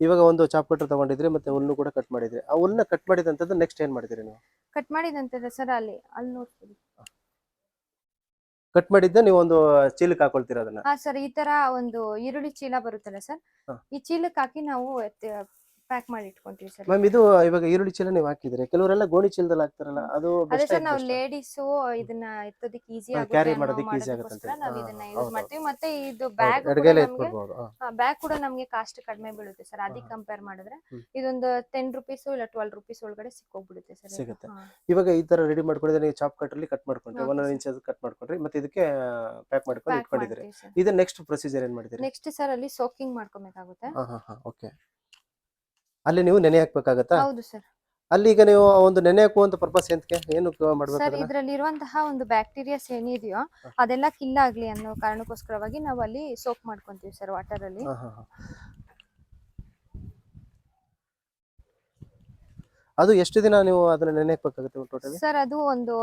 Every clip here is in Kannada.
ಇವಾಗ ಒಂದು ಚಾಪ್ ಕಟರ್ ತಗೊಂಡಿದ್ರಿ ಮತ್ತೆ ಹುಲ್ಲು ಕೂಡ ಕಟ್ ಮಾಡಿದ್ರಿ. ಆ ಹುಲ್ಲನ್ನ ಕಟ್ ಮಾಡಿದಂತದ್ದು ನೆಕ್ಸ್ಟ್ ಏನ್ ಮಾಡಿದ್ರಿ ನೀವು? ಕಟ್ ಮಾಡಿದಂತದ್ದು ಸರ್ ಅಲ್ಲಿ ಅಲ್ಲಿ ನೋಡ್ತೀರಿ ಕಟ್ ಮಾಡಿದ್ದ ನೀವು ಒಂದು ಚೀಲಕ್ಕೆ ಹಾಕೊಳ್ತೀರ ಅದನ್ನ? ಹಾ ಸರ್ ಈ ತರ ಒಂದು ಈರುಳ್ಳಿ ಚೀಲ ಬರುತ್ತಲ್ಲ ಸರ್ ಈ ಚೀಲಕ್ಕೆ ಹಾಕಿ ನಾವು ಪ್ಯಾಕ್ ಮಾಡಿ ಇಟ್ಕೊಂತೀವಿ ಸರ್. ಮ್ಯಾಮ್ ಇದು ಇವಾಗ ಈರುಳ್ಳಿ ಚೀಲ ನೀವು ಹಾಕಿದ್ರೆ ಕೆಲವರೆಲ್ಲ ಗೋಣಿ ಚೀಲದಲ್ಲಿ ಹಾಕ್ತಾರಲ್ಲ ಅದು ಸರ್ ನಾವು ಲೇಡೀಸ್ ಇದನ್ನ ಎತ್ತೋದಕ್ಕೆ ಈಸಿ ಹಾ, ಆಗುತ್ತೆ ಕ್ಯಾರಿ ಮಾಡೋದಕ್ಕೆ ಈಸಿ ಆಗುತ್ತೆ. ನಾವು ಇದನ್ನ ಯೂಸ್ ಮಾಡ್ತೀವಿ. ಮತ್ತೆ ಇದು ಬ್ಯಾಗ್ ನಮಗೆ ಹಾ. ಬ್ಯಾಗ್ ಕೂಡ ನಮಗೆ ಕಾಸ್ಟ್ ಕಡಿಮೆ ಬೀಳುತ್ತೆ ಸರ್. ಅದಕ್ಕೆ ಕಂಪೇರ್ ಮಾಡಿದ್ರೆ. ಇದೊಂದು ಟೆನ್ ರುಪೀಸ್ ಇಲ್ಲ ಟ್ವೆಲ್ ರುಪೀಸ್ ಒಳಗಡೆ ಸಿಕ್ಕೋಗ್ಬಿಡುತ್ತೆ ಸರ್ ಸಿಗುತ್ತೆ. ಇವಾಗ ಈ ತರ ರೆಡಿ ಮಾಡ್ಕೊಂಡಿದ್ರೆ ನೀವು ಚಾಪ್ ಅಲ್ಲಿ ಕಟ್ ಮಾಡ್ಕೊಂಡ್ರಿ. ಒಂದೊಂದು. ಇಂಚ್ ಕಟ್ ಮಾಡ್ಕೊಂಡ್ರಿ. ಮತ್ತೆ ಇದಕ್ಕೆ ಪ್ಯಾಕ್ ಮಾಡ್ಕೊಂಡು ಇಟ್ಕೊಂಡಿದ್ರಿ ಇದು ನೆಕ್ಸ್ಟ್ ಪ್ರೊಸೀಜರ್ ಏನ್ ಮಾಡಿದ್ರಿ ನೆಕ್ಸ್ಟ್ ಸರ್ ಅಲ್ಲಿ ಸೋಕಿಂಗ್ ಮಾಡ್ಕೊಬೇಕಾಗುತ್ತೆ. ಹಾ ಹಾ ಹಾ ಓಕೆ ಅಲ್ಲಿ ನೀವು ನೆನೆ ಹಾಕ್ಬೇಕಾಗತ್ತಾ? ಹೌದು ಸರ್ ಅಲ್ಲಿ ಈಗ ನೀವು ಒಂದು ನೆನೆ ಹಾಕುವಂತ ಪರ್ಪಸ್ ಎಂತಕ್ಕೆ ಏನು ಮಾಡ್ಬೇಕು ಸರ್ ಅದನ್ನ? ಇದ್ರಲ್ಲಿ ಇರುವಂತಹ ಒಂದು ಬ್ಯಾಕ್ಟೀರಿಯಾಸ್ ಏನಿದೆಯೋ ಅದೆಲ್ಲ ಕಿಲ್ ಆಗ್ಲಿ ಅನ್ನೋ ಕಾರಣಕ್ಕೋಸ್ಕರವಾಗಿ ನಾವು ಅಲ್ಲಿ ಸೋಕ್ ಮಾಡ್ಕೊಂತೀವಿ ಸರ್ ವಾಟರ್ ಅಲ್ಲಿ. ಹಾ, ಹಾ, ಹಾ. ಅದು ಎಷ್ಟು ದಿನ ನೀವು ಅದನ್ನ ನೆನೆ ಹಾಕ್ಬೇಕಾಗುತ್ತೆ ಟೋಟಲಿ ಸರ್ ಅದು ಒಂದು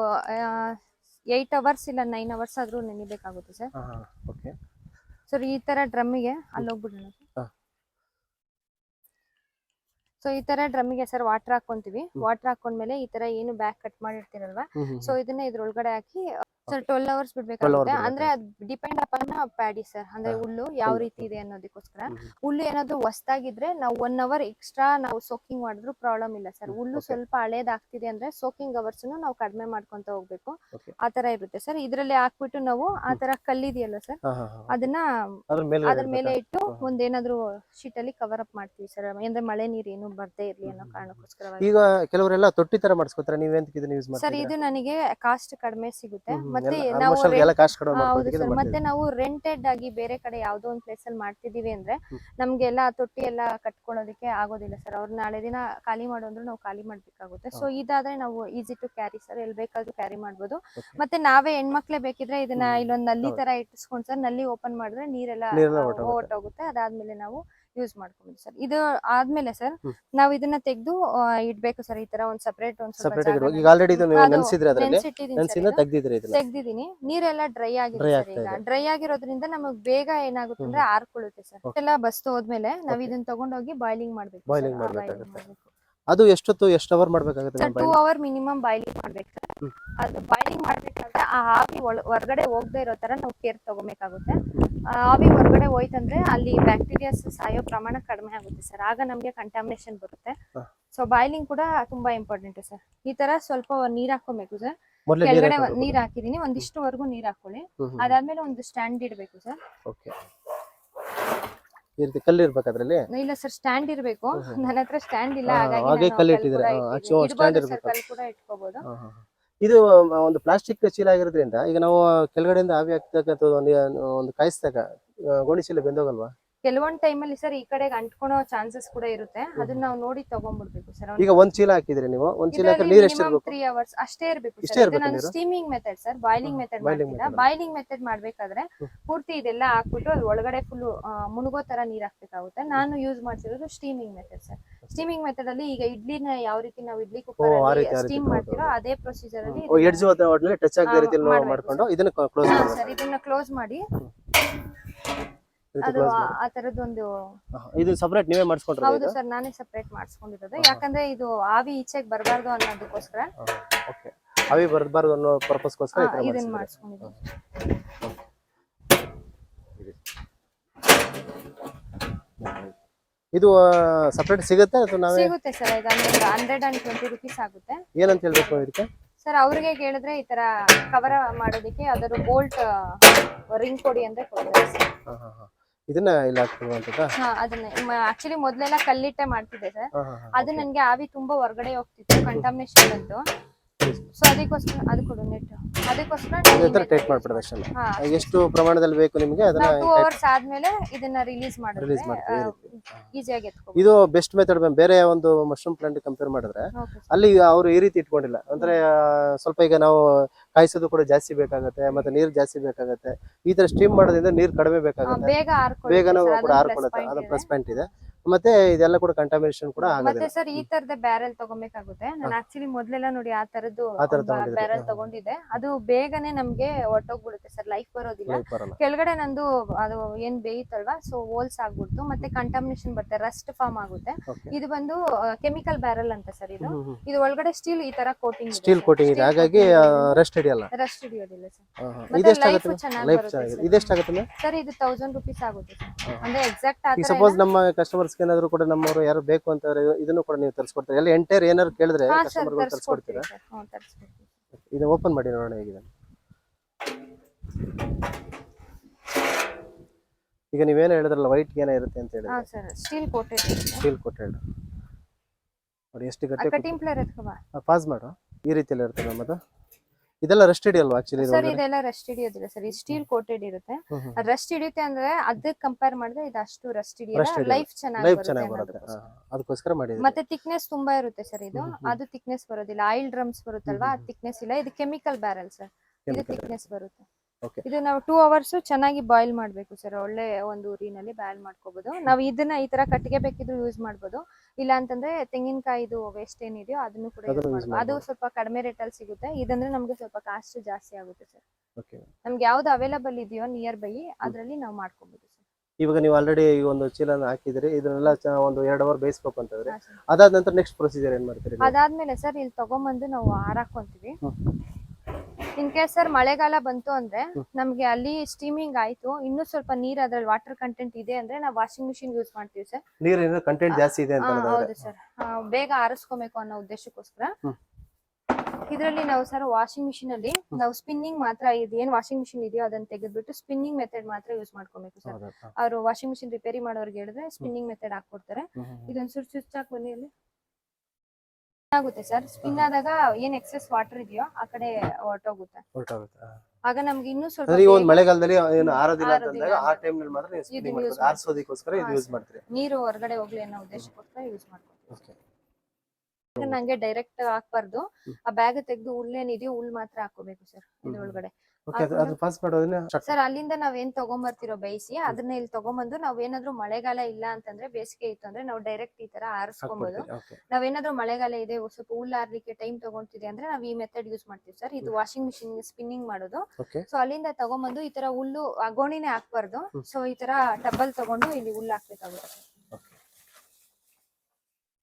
ಏಟ್ ಅವರ್ಸ್ ಇಲ್ಲ ನೈನ್ ಅವರ್ಸ್ ಆದ್ರೂ ನೆನಿಬೇಕಾಗುತ್ತೆ ಸರ್ ಓಕೆ ಸರ್ ಈ ತರ ಡ್ರಮ್ಮಿಗೆ ಅಲ್ಲಿ ಹೋಗ್ಬಿಡೋಣ ಹಾ. ಸೊ ಈ ತರ ಡ್ರಮ್ಮಿಗೆ ಸರ್ ವಾಟರ್ ಹಾಕೊಂತೀವಿ. ವಾಟರ್ ಹಾಕೊಂಡ್ಮೇಲೆ ಈ ತರ ಏನು ಬ್ಯಾಗ್ ಕಟ್ ಮಾಡಿರ್ತೀರಲ್ವಾ? ಸೊ ಇದನ್ನ ಇದ್ರೊಳಗಡೆ ಹಾಕಿ ಸರ್ ಟ್ವೆಲ್ ಅವರ್ಸ್ ಬಿಡ್ಬೇಕಾಗುತ್ತೆ. ಅಂದ್ರೆ ಅದ್ ಡಿಪೆಂಡ್ ಅಪಾನ್ ಪ್ಯಾಡಿ ಸರ್ ಅಂದ್ರೆ. ಹುಲ್ಲು ಯಾವ ರೀತಿ ಇದೆ ಅನ್ನೋದಕ್ಕೋಸ್ಕರ. ಹುಲ್ಲು ಏನಾದ್ರು ಹೊಸ್ತಾಗಿದ್ರೆ ನಾವು ಒನ್ ಅವರ್ ಎಕ್ಸ್ಟ್ರಾ ನಾವು ಸೋಕಿಂಗ್ ಮಾಡಿದ್ರು ಪ್ರಾಬ್ಲಮ್ ಇಲ್ಲ ಸರ್ ಹುಲ್ಲು ಸ್ವಲ್ಪ ಹಳೇದಾಗ್ತಿದೆ ಅಂದ್ರೆ ಸೋಕಿಂಗ್ ಅವರ್ಸ್ ನಾವು ಕಡಿಮೆ ಮಾಡ್ಕೊಂತ ಹೋಗ್ಬೇಕು. ಆ ತರ ಇರುತ್ತೆ ಸರ್ ಇದ್ರಲ್ಲಿ ಹಾಕ್ಬಿಟ್ಟು ನಾವು ಆ ತರ ಕಲ್ಲಿದೆಯಲ್ಲ ಸರ್. ಅದನ್ನ ಅದ್ರ ಮೇಲೆ ಇಟ್ಟು ಒಂದೇನಾದ್ರು ಶೀಟ್ ಅಲ್ಲಿ ಕವರ್ ಅಪ್ ಮಾಡ್ತೀವಿ ಸರ್ ಅಂದ್ರೆ ಮಳೆ ನೀರು ಏನು ಬರ್ದೇ ಇರ್ಲಿ ಅನ್ನೋ ಕಾರಣಕ್ಕೋಸ್ಕರ ಈಗ ಕೆಲವರೆಲ್ಲ ತೊಟ್ಟಿ ತರ ಮಾಡಿಸ್ಕೊತಾರೆ ನೀವೇಂತ ಇದನ್ನ ಯೂಸ್ ಸರ್ ಇದು ನನಗೆ ಕಾಸ್ಟ್ ಕಡಿಮೆ ಸಿಗುತ್ತೆ. ಮತ್ತೆ ನಾವು ಹೌದು ಸರ್ ಮತ್ತೆ ರೆಂಟೆಡ್ ಆಗಿ ಬೇರೆ ಕಡೆ ಯಾವ್ದೋ ಒಂದ್ ಪ್ಲೇಸ್ ಅಲ್ಲಿ ಮಾಡ್ತಿದೀವಿ ಅಂದ್ರೆ ನಮ್ಗೆ ನಮ್ಗೆಲ್ಲ ತೊಟ್ಟಿ ಎಲ್ಲ ಕಟ್ಕೊಳ್ಳೋದಕ್ಕೆ ಆಗೋದಿಲ್ಲ ಸರ್ ಅವ್ರು ನಾಳೆ ದಿನ ಖಾಲಿ ಮಾಡೋದ್ರು ಅಂದ್ರೆ ನಾವು ಖಾಲಿ ಮಾಡ್ಬೇಕಾಗುತ್ತೆ. ಸೊ ಇದಾದ್ರೆ ನಾವು ಈಸಿ ಟು ಕ್ಯಾರಿ ಸರ್ ಎಲ್ಲಿ ಬೇಕಾದ್ರೂ ಕ್ಯಾರಿ ಮಾಡ್ಬೋದು. ಮತ್ತೆ ನಾವೇ ಹೆಣ್ಮಕ್ಳೇ ಬೇಕಿದ್ರೆ ಇದನ್ನ. ಇಲ್ಲೊಂದ್ನಲ್ಲಿ ತರ ಇಟ್ಟಿಸ್ಕೊಂಡ್ ಸರ್ನಲ್ಲಿ ಓಪನ್ ಮಾಡಿದ್ರೆ ನೀರೆಲ್ಲ ಹೋಗುತ್ತೆ ಅದಾದ್ಮೇಲೆ ನಾವು ಯೂಸ್ ಮಾಡ್ಕೊಬೋದು ಸರ್ ಇದು ಆದ್ಮೇಲೆ ಸರ್. ನಾವು ಇದನ್ನ ತೆಗೆದು ಇಡ್ಬೇಕು ಸರ್ ಈ ತರ ಒಂದ್ ಸಪರೇಟ್ ಒಂದ್ ಸಪರೇಟ್. ಈಗ ಆಲ್ರೆಡಿ ಇದು ನೀವು ಅದರಲ್ಲಿ. ತೆಗ್ದಿದ್ರಿ ಇದನ್ನ ನೀರೆಲ್ಲ ಡ್ರೈ ಆಗಿದೆ ಸರ್ ಈಗ ಡ್ರೈ ಆಗಿರೋದ್ರಿಂದ ನಮಗ್ ಬೇಗ ಏನಾಗುತ್ತೆ ಅಂದ್ರೆ ಆರ್ಕೊಳ್ಳುತ್ತೆ ಸರ್. ಎಲ್ಲ ಬಸ್ತು ಹೋದ್ಮೇಲೆ ನಾವ್. ಇದನ್ನ ತಗೊಂಡೋಗಿ ಬಾಯ್ಲಿಂಗ್ ಮಾಡ್ಬೇಕು ಮಾಡ್ಬೇಕಾಗುತ್ತೆ. ಅದು ಎಷ್ಟೊತ್ತು ಎಷ್ಟು ಅವರ್ ಮಾಡ್ಬೇಕಾಗುತ್ತೆ ಟೂ ಅವರ್ ಮಿನಿಮಮ್ ಬಾಯ್ಲಿಂಗ್ ಮಾಡ್ಬೇಕು. ಅದು ಬಾಯ್ಲಿಂಗ್ ಮಾಡ್ಬೇಕಾದ್ರೆ ಆ ಆವಿ ಹೊರಗಡೆ ಹೋಗದೆ ಇರೋ ತರ ನಾವು ಕೇರ್ ತಗೋಬೇಕಾಗುತ್ತೆ ಆವಿ ಹೊರಗಡೆ ಹೋಯ್ತಂದ್ರೆ ಅಲ್ಲಿ ಬ್ಯಾಕ್ಟೀರಿಯಾಸ್ ಸಾಯೋ ಪ್ರಮಾಣ ಕಡಿಮೆ ಆಗುತ್ತೆ ಸರ್ ಆಗ ನಮ್ಗೆ ಕಂಟಾಮಿನೇಷನ್ ಬರುತ್ತೆ. ಸೊ ಬಾಯ್ಲಿಂಗ್ ಕೂಡ ತುಂಬಾ ಇಂಪಾರ್ಟೆಂಟ್ ಸರ್ ಈ ತರ ಸ್ವಲ್ಪ ನೀರ್ ಹಾಕೋಬೇಕು ಸರ್ ಕೆಳಗಡೆ. ನೀರ್ ಹಾಕಿದೀನಿ ಒಂದಿಷ್ಟು ವರೆಗೂ ನೀರ್ ಹಾಕೊಳ್ಳಿ. ಅದಾದ್ಮೇಲೆ ಒಂದು ಸ್ಟ್ಯಾಂಡ್ ಇಡಬೇಕು ಸರ್ ಕಲ್ಲು ಇಲ್ಲ ಸರ್ ಸ್ಟ್ಯಾಂಡ್ ಇರಬೇಕು. ನನ್ನ ಹತ್ರ ಸ್ಟ್ಯಾಂಡ್ ಇಲ್ಲ ಹಾಗಾಗಿ ಕಲ್ಲು? ಕೂಡ ಇರ್ಬೇಕು. ಇಟ್ಕೋಬಹುದು. ಇದು ಒಂದು ಪ್ಲಾಸ್ಟಿಕ್ ಚೀಲ ಆಗಿರೋದ್ರಿಂದ ಈಗ ನಾವು ಕೆಳಗಡೆಯಿಂದ ಆವಿ ಹಾಕ್ತಕ್ಕಂಥದ್ದು ಒಂದು ಒಂದು ಕಾಯಿಸಿದಾಗ ಗೋಣಿ ಚೀಲ ಬೆಂದೋಗಲ್ವಾ? ಕೆಲವೊಂದ್ ಟೈಮಲ್ಲಿ ಸರ್ ಈ ಕಡೆಗೆ ಅಂಟ್ಕೊಳೋ ಚಾನ್ಸಸ್ ಕೂಡ ಇರುತ್ತೆ. ಅದನ್ನ ನಾವು ನೋಡಿ ತಗೊಂಡ್ಬಿಡ್ಬೇಕು ಸರ್ ಈಗ ಒಂದ್ ಚೀಲ ಹಾಕಿದ್ರಿ ನೀವು ಒಂದ್ ಚೀಲ ಹಾಕಿದ್ರೆ ನೀರ್ ಎಷ್ಟು ಇರಬೇಕು? ತ್ರೀ ಅವರ್ಸ್ ಅಷ್ಟೇ ಇರಬೇಕು ಇಷ್ಟೇ ಸರ್ ಇರ್ಬೇಕಾ ನಾನು ನೀರು? Steaming method sir boiling method Boiling ಮಾಡ್ತಿಲ್ಲ method. ಬಾಯ್ಲಿಂಗ್ ಮೆಥಡ್ ಮಾಡ್ಬೇಕಾದ್ರೆ ಪೂರ್ತಿ ಇದೆಲ್ಲ ಹಾಕ್ಬಿಟ್ಟು ಅದು ಒಳಗಡೆ ಫುಲ್ ಮುಳುಗೋ ತರ ನೀರ್ ಹಾಕ್ಬೇಕಾಗುತ್ತೆ. ನಾನು ಯೂಸ್ ಮಾಡ್ತಿರೋದು steaming method sir steaming method ಅಲ್ಲಿ ಈಗ ಇಡ್ಲಿನ ಯಾವ ರೀತಿ ನಾವು ಇಡ್ಲಿ ಆ ಕುಕ್ಕರ್ ರೀತಿ, ಆ ರೀತಿ. ಸ್ಟೀಮ್ ಮಾಡ್ತಿರೋ ಅದೇ ಪ್ರೊಸೀಜರ್ ಅಲ್ಲಿ ಎಡ್ಜ್ ಟಚ್ ಆಗಿ ಹಾ, ರೀತಿಯಲ್ಲಿ ನಾವು ಮಾಡ್ಬೇಕು ಮಾಡ್ಕೊಂಡು ಇದನ್ನ ಕ್ಲೋಸ್ ಸರ್ ಇದನ್ನ ಕ್ಲೋಸ್ ಮಾಡಿ. ರೀತಿ ಅದು ಆ- ತರದೊಂದು ಇದು ಸಪರೇಟ್ ನೀವೇ ಮಾಡಿಸ್ಕೊಂಡ್ರೆ ಹೌದು ಸರ್ ನಾನೇ ಸಪರೇಟ್ ಮಾಡಿಸ್ಕೊಂಡಿರೋದು. ಯಾಕಂದ್ರೆ ಇದು ಆವಿ ಈಚೆಗೆ ಬರಬಾರ್ದು ಅನ್ನೋದಕ್ಕೋಸ್ಕರ. ಓಕೆ ಆವಿ ಬರಬಾರ್ದು ಅನ್ನೋ ಪರ್ಪಸ್ಗೋಸ್ಕರ ಇದನ್ನ? ಮಾಡಿಸ್ಕೊಂಡಿದ್ದೀನಿ. ಇದು ಸಪರೇಟ್ ಸಿಗುತ್ತೆ ಅಥವಾ ನಾವೇ? ಸಿಗುತ್ತೆ ಸರ್ ಇದು ಹಂಡ್ರೆಡ್ ಅಂಡ್ ಟ್ವೆಂಟಿ ರುಪೀಸ್ ಆಗುತ್ತೆ. ಏನಂತ ಹೇಳ್ಬೇಕು ಇದಕ್ಕೆ? ಸರ್ ಅವ್ರಿಗೆ ಕೇಳಿದ್ರೆ ಈ ತರ ಕವರ್ ಮಾಡೋದಕ್ಕೆ ಅದರ ಬೋಲ್ಟ್ ರಿಂಗ್ ಕೊಡಿ ಅಂದ್ರೆ ಕೊಡ್ತಾರೆ sir. ಇದನ್ನ ಇಲ್ಲಿ? ಹಾ ಅದನ್ನ. ಆಕ್ಚುಲಿ ಮೊದ್ಲೆಲ್ಲ ಕಲ್ಲಿಟ್ಟೆ ಮಾಡ್ತಿದ್ದೆ ಸರ್. ಅದು ನನ್ಗೆ ಆವಿ ತುಂಬಾ ಹೊರಗಡೆ ಹೋಗ್ತಿತ್ತು ಕಂಟಾಮಿನೇಷನ್ ಬಂತು. ಸೊ ಅದಕ್ಕೋಸ್ಕರ ಅದು ಕೊಡು ನೆಟ್ ಅದಕ್ಕೋಸ್ಕರ ಇದೇ ತರ ಟೈಟ್ ಮಾಡ್ಬಿಡೋದು ಅಷ್ಟೇ ಎಷ್ಟು ಪ್ರಮಾಣದಲ್ಲಿ ಬೇಕು ನಿಮಗೆ ಅದನ್ನ ನಾವು ಟೂ ಅವರ್ಸ್ ಆದ್ಮೇಲೆ ಇದನ್ನ ರಿಲೀಸ್ ಮಾಡಿದ್ರೆ ರಿಲೀಸ್ ಮಾಡ್ತೀವಿ ಈ ಈಸಿಯಾಗಿ ಎತ್ಕೋಬಹುದು ಇದು ಬೆಸ್ಟ್ ಮೆಥಡ್ ಬೇರೆ ಒಂದು ಮಶ್ರೂಮ್ ಪ್ಲಾಂಟ್ ಕಂಪೇರ್ ಮಾಡಿದ್ರೆ ಅಲ್ಲಿ ಅವರು ಈ ರೀತಿ ಇಟ್ಕೊಂಡಿಲ್ಲ. ಅಂದ್ರೆ ಸ್ವಲ್ಪ ಈಗ ನಾವು ಕಾಯಿಸೋದು ಕೂಡ ಜಾಸ್ತಿ ಬೇಕಾಗುತ್ತೆ ಮತ್ತೆ ನೀರು ಜಾಸ್ತಿ ಬೇಕಾಗುತ್ತೆ. ಈ ತರ ಸ್ಟೀಮ್ ಮಾಡೋದ್ರಿಂದ ನೀರು ಕಡಿಮೆ ಬೇಕಾಗುತ್ತೆ. ಬೇಗ ಬೇಗನೂ sir, ಕೂಡ ಹಾರ್ಕೊಳ್ಳುತ್ತೆ ಅದು. ಪ್ಲಸ್ ಪಾಯಿಂಟ್ ಇದೆ. ಮತ್ತೆ ಇದೆಲ್ಲ ಕೂಡ ಕಂಟಾಮಿನೇಷನ್ ಕೂಡ ಮತ್ತೆ ಸರ್ ಈ ತರದ ಬ್ಯಾರೆಲ್ ತಗೊಬೇಕಾಗುತ್ತೆ. ನಾನು ಆಕ್ಚುಲಿ ಮೊದ್ಲೆಲ್ಲ ನೋಡಿ ಆ ತರದ್ದು ಆ ತಗೊಂಡಿದೆ. ಬ್ಯಾರೆಲ್. ತಗೊಂಡಿದ್ದೆ. ಅದು ಬೇಗನೆ ನಮ್ಗೆ ಹೊಟ್ಟೋಗ್ಬಿಡುತ್ತೆ ಸರ್ ಲೈಫ್ ಬರೋದಿಲ್ಲ. ಲೈಫ್ ಬರಲ್ಲ. ಕೆಳಗಡೆ ನಂದು ಅದು ಏನ್ ಬೇಯುತ್ತಲ್ವಾ ಸೊ ಹೋಲ್ಸ್ ಆಗ್ಬಿಡ್ತು. ಮತ್ತೆ ಕಂಟಾಮಿನೇಷನ್ ಬರುತ್ತೆ ರಸ್ಟ್ ಫಾರ್ಮ್ ಆಗುತ್ತೆ. Okay. ಇದು ಬಂದು ಕೆಮಿಕಲ್ ಬ್ಯಾರಲ್ ಅಂತ ಸರ್ ಇದು. ಇದು ಒಳಗಡೆ ಸ್ಟೀಲ್ ಈ ತರ ಕೋಟಿಂಗ್ ಸ್ಟೀಲ್ ಕೋಟಿಂಗ್ ಇದೆ. ಹಾಗಾಗಿ ರಸ್ಟ್ ಹಿಡಿಯಲ್ಲ. ರಸ್ಟ್ ಹಿಡಿಯೋದಿಲ್ಲ ಸರ್ ಹಾ, ಹಾ. ಮತ್ತೆ ಇದೆಷ್ಟಾಗುತ್ತೆ ಚೆನ್ನಾಗ್ ಲೈಫ್ ಬರುತ್ತೆ ಚೆನ್ನಾಗಿದೆ. sir. ಇದೆಷ್ಟಾಗುತ್ತೆ ಸರ್ ಇದು ತೌಸಂಡ್ ರುಪೀಸ್ ಆಗುತ್ತೆ ಅಂದ್ರೆ ಎಕ್ಸಾಕ್ಟ್ ಈಗ ಆತರ ಸಪೋಸ್ ನಮ್ಮ ಏನಾದ್ರು ಕೂಡ ನಮ್ಮವರು ಯಾರು ಬೇಕು ಅಂತ ಇದನ್ನು ಕೂಡ ನೀವು ತರಿಸ್ಕೊಡ್ತೀರಾ? ಎಲ್ಲ ಎಂಟೈರ್ ಏನಾದ್ರು ಕೇಳಿದ್ರೆ ಕಸ್ಟಮರ್ ತರಿಸ್ಕೊಡ್ತೀರಾ? ಇದು ಓಪನ್ ಮಾಡಿ ನೋಡೋಣ ಹೇಗಿದೆ ಈಗ ನೀವೇನು ಹೇಳಿದ್ರಲ್ಲ ವೈಟ್ ಏನೋ ಇರುತ್ತೆ ಅಂತ ಹೇಳಿದ್ರೆ. ಸ್ಟೀಲ್ ಕೋಟೆಡ್ ಸ್ಟೀಲ್ ನೋಡಿ ಎಷ್ಟು ಗಟ್ಟಿ ಕಟಿಂಗ್ ಪ್ಲೇಯರ್ ಪಾಸ್ ಮಾಡು. ಈ ರೀತಿಯಲ್ಲಿ ಇರುತ್ತೆ ಅದು ಇದೆಲ್ಲ ರಸ್ಟ್ ಹಿಡಿಯಲ್ವಾ ಆಕ್ಚುಲಿ ಸರ್ ಇದೆಲ್ಲ ರಸ್ಟ್ ಹಿಡಿಯೋದಿಲ್ಲ ಸರ್. ಈ ಸ್ಟೀಲ್ ಕೋಟೆಡ್ ಇರುತ್ತೆ. ರಸ್ಟ್ ಹಿಡಿಯುತ್ತೆ ಅಂದ್ರೆ ಅದಕ್ಕೆ ಕಂಪೇರ್ ಮಾಡಿದ್ರೆ ಇದು ಅಷ್ಟು ರಸ್ಟ್ ಹಿಡಿಯಲ್ಲ. ಲೈಫ್ ಚೆನ್ನಾಗಿ ಲೈಫ್ ಬರುತ್ತೆ ಚೆನ್ನಾಗಿ ಬರುತ್ತೆ. ಅದಕ್ಕೋಸ್ಕರ ಮಾಡಿದ್ರು ಮತ್ತೆ ಥಿಕ್ನೆಸ್ ತುಂಬಾ ಇರುತ್ತೆ ಸರ್ ಇದು. ಅದು ಥಿಕ್ನೆಸ್ ಬರೋದಿಲ್ಲ. ಆಯಿಲ್ ಡ್ರಮ್ಸ್ ಬರುತ್ತಲ್ವಾ? ಅದು ಥಿಕ್ನೆಸ್ ಇಲ್ಲ. ಇದು ಕೆಮಿಕಲ್ ಬ್ಯಾರಲ್ ಸರ್. ಇದು ತಿಕ್ನೆಸ್ ಥಿಕ್ನೆಸ್ ಬರುತ್ತೆ. ಇದು ನಾವು ಟೂ ಅವರ್ಸ್ ಚೆನ್ನಾಗಿ ಬಾಯ್ಲ್ ಮಾಡ್ಬೇಕು ಸರ್ ಒಳ್ಳೆ ಒಂದು ಊರಿನಲ್ಲಿ ಬಾಯ್ಲ್ ಮಾಡ್ಕೋಬಹುದು ನಾವು ಇದನ್ನ ಈ ತರ ಕಟ್ಟಿಗೆ ಬೇಕಿದ್ರು ಯೂಸ್ ಮಾಡ್ಬೋದು. ಇಲ್ಲ ಅಂತಂದ್ರೆ ತೆಂಗಿನಕಾಯಿದು ವೇಸ್ಟ್ ಏನಿದೆಯೋ ಅದನ್ನು ಕೂಡ ಯೂಸ್ ಅದು ಸ್ವಲ್ಪ ಕಡಿಮೆ ರೇಟಲ್ಲಿ ಸಿಗುತ್ತೆ. ಇದಂದ್ರೆ ನಮ್ಗೆ ಸ್ವಲ್ಪ ಕಾಸ್ಟ್ ಜಾಸ್ತಿ ಆಗುತ್ತೆ ಸರ್ ನಮ್ಗೆ ಯಾವ್ದು ಅವೈಲಬಲ್ ಇದೆಯೋ ನಿಯರ್ ಬೈ ಅದ್ರಲ್ಲಿ ನಾವು ಮಾಡ್ಕೋಬಹುದು ಸರ್ ಇವಾಗ ನೀವು ಆಲ್ರೆಡಿ ಈ ಒಂದು ಚೀಲನ ಹಾಕಿದ್ರೆ ಇದನ್ನೆಲ್ಲ ಒಂದು ಎರಡು ಅವರ್ ಬೇಯಿಸ್ಬೇಕು ಅಂತಂದ್ರೆ ಅದಾದ ನಂತರ ನೆಕ್ಸ್ಟ್ ಪ್ರೊಸೀಜರ್ ಏನ್ ಮಾಡ್ತೀರಿ? ಅದಾದ್ಮೇಲೆ ಸರ್ ಇಲ್ಲಿ ತಗೊಂಬಂದು ನಾವು ಹಾರಾಕೊಂತೀವಿ. ಇನ್ ಕೇಸ್ ಸರ್ ಮಳೆಗಾಲ ಬಂತು ಅಂದ್ರೆ. ನಮ್ಗೆ ಅಲ್ಲಿ ಸ್ಟೀಮಿಂಗ್ ಆಯ್ತು. ಇನ್ನು ಸ್ವಲ್ಪ ನೀರ್ ಅದ್ರಲ್ಲಿ ವಾಟರ್ ಕಂಟೆಂಟ್ ಇದೆ ಅಂದ್ರೆ ನಾವು ವಾಷಿಂಗ್ ಮಿಷಿನ್ ಯೂಸ್ ಮಾಡ್ತೀವಿ ಸರ್. ನೀರಿನ ಕಂಟೆಂಟ್ ಜಾಸ್ತಿ ಇದೆ ಅಂತ ಹೌದು ಸರ್. ಬೇಗ ಆರಿಸ್ಕೋಬೇಕು ಅನ್ನೋ ಉದ್ದೇಶಕ್ಕೋಸ್ಕರ. ಇದರಲ್ಲಿ ನಾವು ಸರ್ ವಾಷಿಂಗ್ ಮಿಷಿನ್ ಅಲ್ಲಿ ನಾವು ಸ್ಪಿನ್ನಿಂಗ್ ಮಾತ್ರ ಇದು ಏನ್ ವಾಷಿಂಗ್ ಮಿಷಿನ್ ಇದೆಯೋ ಅದನ್ನ ತೆಗೆದ್ಬಿಟ್ಟು ಸ್ಪಿನ್ನಿಂಗ್ ಮೆಥಡ್ ಮಾತ್ರ ಯೂಸ್ ಮಾಡ್ಕೊಬೇಕು ಸರ್? ಅವರು ವಾಷಿಂಗ್ ಮಿಷಿನ್ ರಿಪೇರಿ ಮಾಡೋರ್ಗೆ ಹೇಳಿದ್ರೆ ಸ್ಪಿನ್ನಿಂಗ್ ಮೆಥಡ್ ಹಾಕೊಡ್ತಾರೆ. ಇದೊಂದ್ ಸುರ್ ಸ್ವಿಚ್ ಹಾಕಿ ಬನ್ನಿ ಅಲ್ಲಿ. ಆಗುತ್ತೆ ಸರ್. ಸ್ಪಿನ್ ಆದಾಗ ಏನ್ ಎಕ್ಸೆಸ್ ವಾಟರ್ ಇದೆಯೋ ಆ ಕಡೆ ಹೊರಟೋಗುತ್ತೆ. ಹೊರಟೋಗುತ್ತೆ ಆಗ ನಮ್ಗೆ ಇನ್ನೂ ಸ್ವಲ್ಪ ಅಂದ್ರೆ ಈಗ ಒಂದು ಮಳೆಗಾಲದಲ್ಲಿ ಏನು ಆರೋದಿಲ್ಲ ಆರೋದಿಲ್ಲ ಅಂತಂದಾಗ ಆ ಟೈಮ್ನಲ್ಲಿ ಮಾತ್ರ ನೀವು ಇದನ್ನ spinning use ಮಾಡ್ಬೋದು. ಮಾಡ್ತೀವಿ. ಇದು ಯೂಸ್. ಮಾಡ್ತೀರಿ. ನೀರು ಹೊರಗಡೆ ಹೋಗ್ಲಿ ಅನ್ನೋ ಉದ್ದೇಶಕ್ಕೋಸ್ಕರ ಯೂಸ್ ಮಾಡ್ಕೊತೀವಿ. ಓಕೆ ನಂಗೆ ಡೈರೆಕ್ಟ್ ಹಾಕ್ಬಾರ್ದು. ಆ ಬ್ಯಾಗ್ ತೆಗೆದು ಹುಲ್ಲೇನಿದೆಯೋ ಹುಲ್ ಮಾತ್ರ ಹಾಕೋಬೇಕು ಸರ್ ಇದ್ರೊಳಗಡೆ. ಓಕೆ ಅದು ಅದು ಪಾಸ್ ಮಾಡೋದನ್ನ ಸರ್ ಅಲ್ಲಿಂದ ನಾವ್ ಏನ್ ತಗೊಂಬರ್ತಿರೋ ಬೇಯಿಸಿ ಅದನ್ನ ಇಲ್ಲಿ ತಗೊಂಬಂದು ನಾವೇನಾದ್ರೂ ಮಳೆಗಾಲ ಇಲ್ಲ ಅಂತಂದ್ರೆ ಬೇಸಿಗೆ ಇತ್ತು ಅಂದ್ರೆ ನಾವು ಡೈರೆಕ್ಟ್ ಈ ತರ ಆರಿಸ್ಕೊಬಹುದು ನಾವ್ ಏನಾದ್ರು ನಾವೇನಾದ್ರೂ ಮಳೆಗಾಲ ಇದೆ ಸ್ವಲ್ಪ ಹುಲ್ಲಾರ್ಲಿಕ್ಕೆ ಟೈಮ್ ತಗೊಂತಿದೆ ಅಂದ್ರೆ ನಾವ್ ಈ ಮೆಥಡ್ ಯೂಸ್ ಮಾಡ್ತೀವಿ ಸರ್ ಇದು ವಾಷಿಂಗ್ ಮಿಷಿನ್ ಸ್ಪಿನ್ನಿಂಗ್ ಮಾಡೋದು. ಸೊ ಅಲ್ಲಿಂದ ತಗೊಂಬಂದು ಈ ತರ ಹುಲ್ಲು ಅಗೋಣಿನೇ ಹಾಕ್ಬಾರ್ದು. ಸೊ ಈ ತರ ಟಬ್ಬಲ್ ತಗೊಂಡು ಇಲ್ಲಿ ಹುಲ್ಲು ಹಾಕ್ಬೇಕಾಗುತ್ತೆ.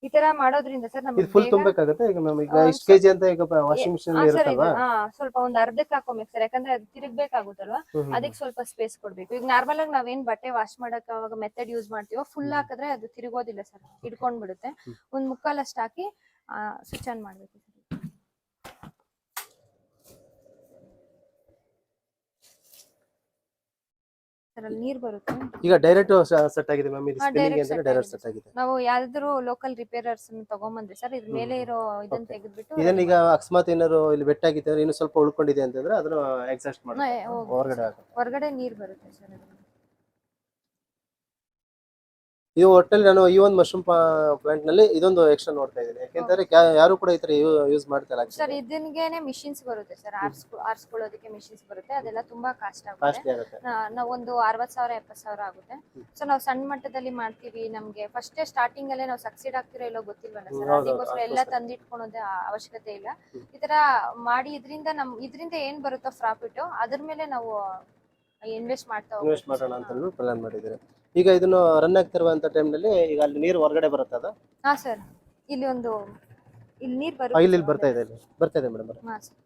ಈ ತರ ಮಾಡೋದ್ರಿಂದ ಸರ್ ಇದು ನಮ್ಗೆ ಫುಲ್ ಬೇಗ- ತುಂಬಬೇಕಾಗುತ್ತೆ ಈಗ ನಮ್ಗೆ ಈಗ ಆ, ಇಷ್ಟು ಕೆಜಿ ಅಂತ ಈಗ ವಾಷಿಂಗ್ ಮಿಷಿನ್ ಹಾ, sir, ಇದು, ಇರುತ್ತಲ್ವಾ? ಹಾ, ಸ್ವಲ್ಪ ಒಂದ್ ಅರ್ಧಕ್ಕೆ ಹಾಕೋಬೇಕು ಸರ್ ಯಾಕಂದ್ರೆ ಅದು ತಿರುಗ್ಬೇಕಾಗುತ್ತಲ್ವಾ? ಹ್ಮ್, ಹ್ಮ್, ಅದಕ್ಕೆ ಸ್ವಲ್ಪ ಸ್ಪೇಸ್ ಕೊಡ್ಬೇಕು. ಈಗ ನಾರ್ಮಲ್ ಆಗಿ ನಾವೇನ್ ಬಟ್ಟೆ ವಾಶ್ ಮಾಡಕ್ ಅವಾಗ ಮೆಥಡ್ ಯೂಸ್ ಮಾಡ್ತೀವೋ ಫುಲ್ ಹಾಕಿದ್ರೆ ಅದು ತಿರುಗೋದಿಲ್ಲ ಸರ್ ಹಿಡ್ಕೊಂಡ್ ಬಿಡುತ್ತೆ. ಒಂದ್ ಮುಕ್ಕಾಲಷ್ಟು ಅಷ್ಟ್ ಹಾಕಿ ಸ್ವಿಚ್ ಆನ್ ಮಾಡ್ಬೇಕು ಸರ್ ನೀರ್ ಬರುತ್ತೆ. ಈಗ ಡೈರೆಕ್ಟ್ ಸೆಟ್ ಆಗಿದೆ ಮ್ಯಾಮ್ ಇದು ಹಾ, ಸ್ಪಿನ್ನಿಂಗ್ direct ಅಂದ್ರೆ set ಡೈರೆಕ್ಟ್ ಆಗಿದೆ. ಸೆಟ್ ಆಗಿದೆ. ನಾವು ಯಾವ್ದಾದ್ರು ಲೋಕಲ್ ರಿಪೇರರ್ಸ್ ತಗೊಂಬಂದ್ರೆ ಸರ್ ಇದ್ರ ಮೇಲೆ ಇರೋ ಇದನ್ನ. ತೆಗೆದ್ಬಿಟ್ಟು ಇದನ್ನ ಈಗ ಅಕಸ್ಮಾತ್ ಏನಾದ್ರು ಇಲ್ಲಿ ಬೆಟ್ಟಾಗಿತ್ತು ಅಂದ್ರೆ ಇನ್ನು ಸ್ವಲ್ಪ ಉಳ್ಕೊಂಡಿದೆ ಅಂತಂದ್ರೆ ಅದನ್ನ ಎಕ್ಸಾಸ್ಟ್ ಮಾಡಿ ಹೊರಗಡೆ. ಹೊರಗಡೆ ನೀರ್ ಬರುತ್ತೆ ಸರ್ ಇದು ಒಟ್ಟಲ್ಲಿ ನಾನು ಈ ಒಂದು ಮಶ್ರೂಮ್ ಪ್ಲಾಂಟ್ನಲ್ಲಿ ಇದೊಂದು ಎಕ್ಸ್ಟ್ರಾ ನೋಡ್ತಾ ಇದ್ದೀನಿ. ಯಾಕೆಂದ್ರೆ ಯಾರು ಕೂಡ ಈ ತರ ಯೂಸ್ ಮಾಡ್ತಾರೆ ಸರ್ ಇದನ್ಗೇನೆ ಮಿಷಿನ್ಸ್ ಬರುತ್ತೆ ಸರ್ ಆರ್ಸ್ಕೊ ಆರ್ಸ್ಕೊಳ್ಳೋದಕ್ಕೆ ಮಿಷಿನ್ಸ್ ಬರುತ್ತೆ. ಅದೆಲ್ಲ ತುಂಬಾ ಕಾಸ್ಟ್ ಆಗುತ್ತೆ. ನಾವು ಒಂದು ಅರವತ್ ಸಾವಿರ ಎಪ್ಪತ್ ಸಾವಿರ ಆಗುತ್ತೆ. ಸೊ ನಾವು ಸಣ್ಣ ಮಟ್ಟದಲ್ಲಿ ಮಾಡ್ತೀವಿ ನಮ್ಗೆ. ಫಸ್ಟ್ ಸ್ಟಾರ್ಟಿಂಗ್ ಅಲ್ಲೇ ನಾವು ಸಕ್ಸೀಡ್ ಆಗ್ತಿರೋ ಇಲ್ಲೋ ಗೊತ್ತಿಲ್ವಲ್ಲ ಸರ್ ಅದಕ್ಕೋಸ್ಕರ ಎಲ್ಲ. ತಂದಿಟ್ಕೊಳೋದೇ ಅವಶ್ಯಕತೆ ಇಲ್ಲ. ಈ ತರ ಮಾಡಿ ಇದರಿಂದ ನಮ್ ಇದರಿಂದ ಏನ್ ಬರುತ್ತೋ ಪ್ರಾಫಿಟ್ ಅದ್ರ ಮೇಲೆ ನಾವು ಇನ್ವೆಸ್ಟ್ ಮಾಡ್ತಾ ಇನ್ವೆಸ್ಟ್ ಮಾಡೋಣ. ಅಂತ ಪ್ಲಾನ್ ಮಾಡಿದ್ದೀರಿ. ಈಗ ಇದನ್ನು ರನ್ ಆಗ್ತಿರುವಂತ ಟೈಮ್ನಲ್ಲಿ ನಲ್ಲಿ ಈಗ ಅಲ್ಲಿ ನೀರು ಹೊರಗಡೆ ಬರುತ್ತೆ ಅದು? ಹಾ ಸರ್ ಇಲ್ಲಿ ಒಂದು ಇಲ್ಲಿ ನೀರ್ ಆ, ಬರುತ್ತೆ ಇಲ್ಲಿ ಇಲ್ಲಿ ಬರ್ತಾ ಇದೆ ಇಲ್ಲಿ. ಬರ್ತಾ ಇದೆ ಮೇಡಮ್ ಹಾ ಸರ್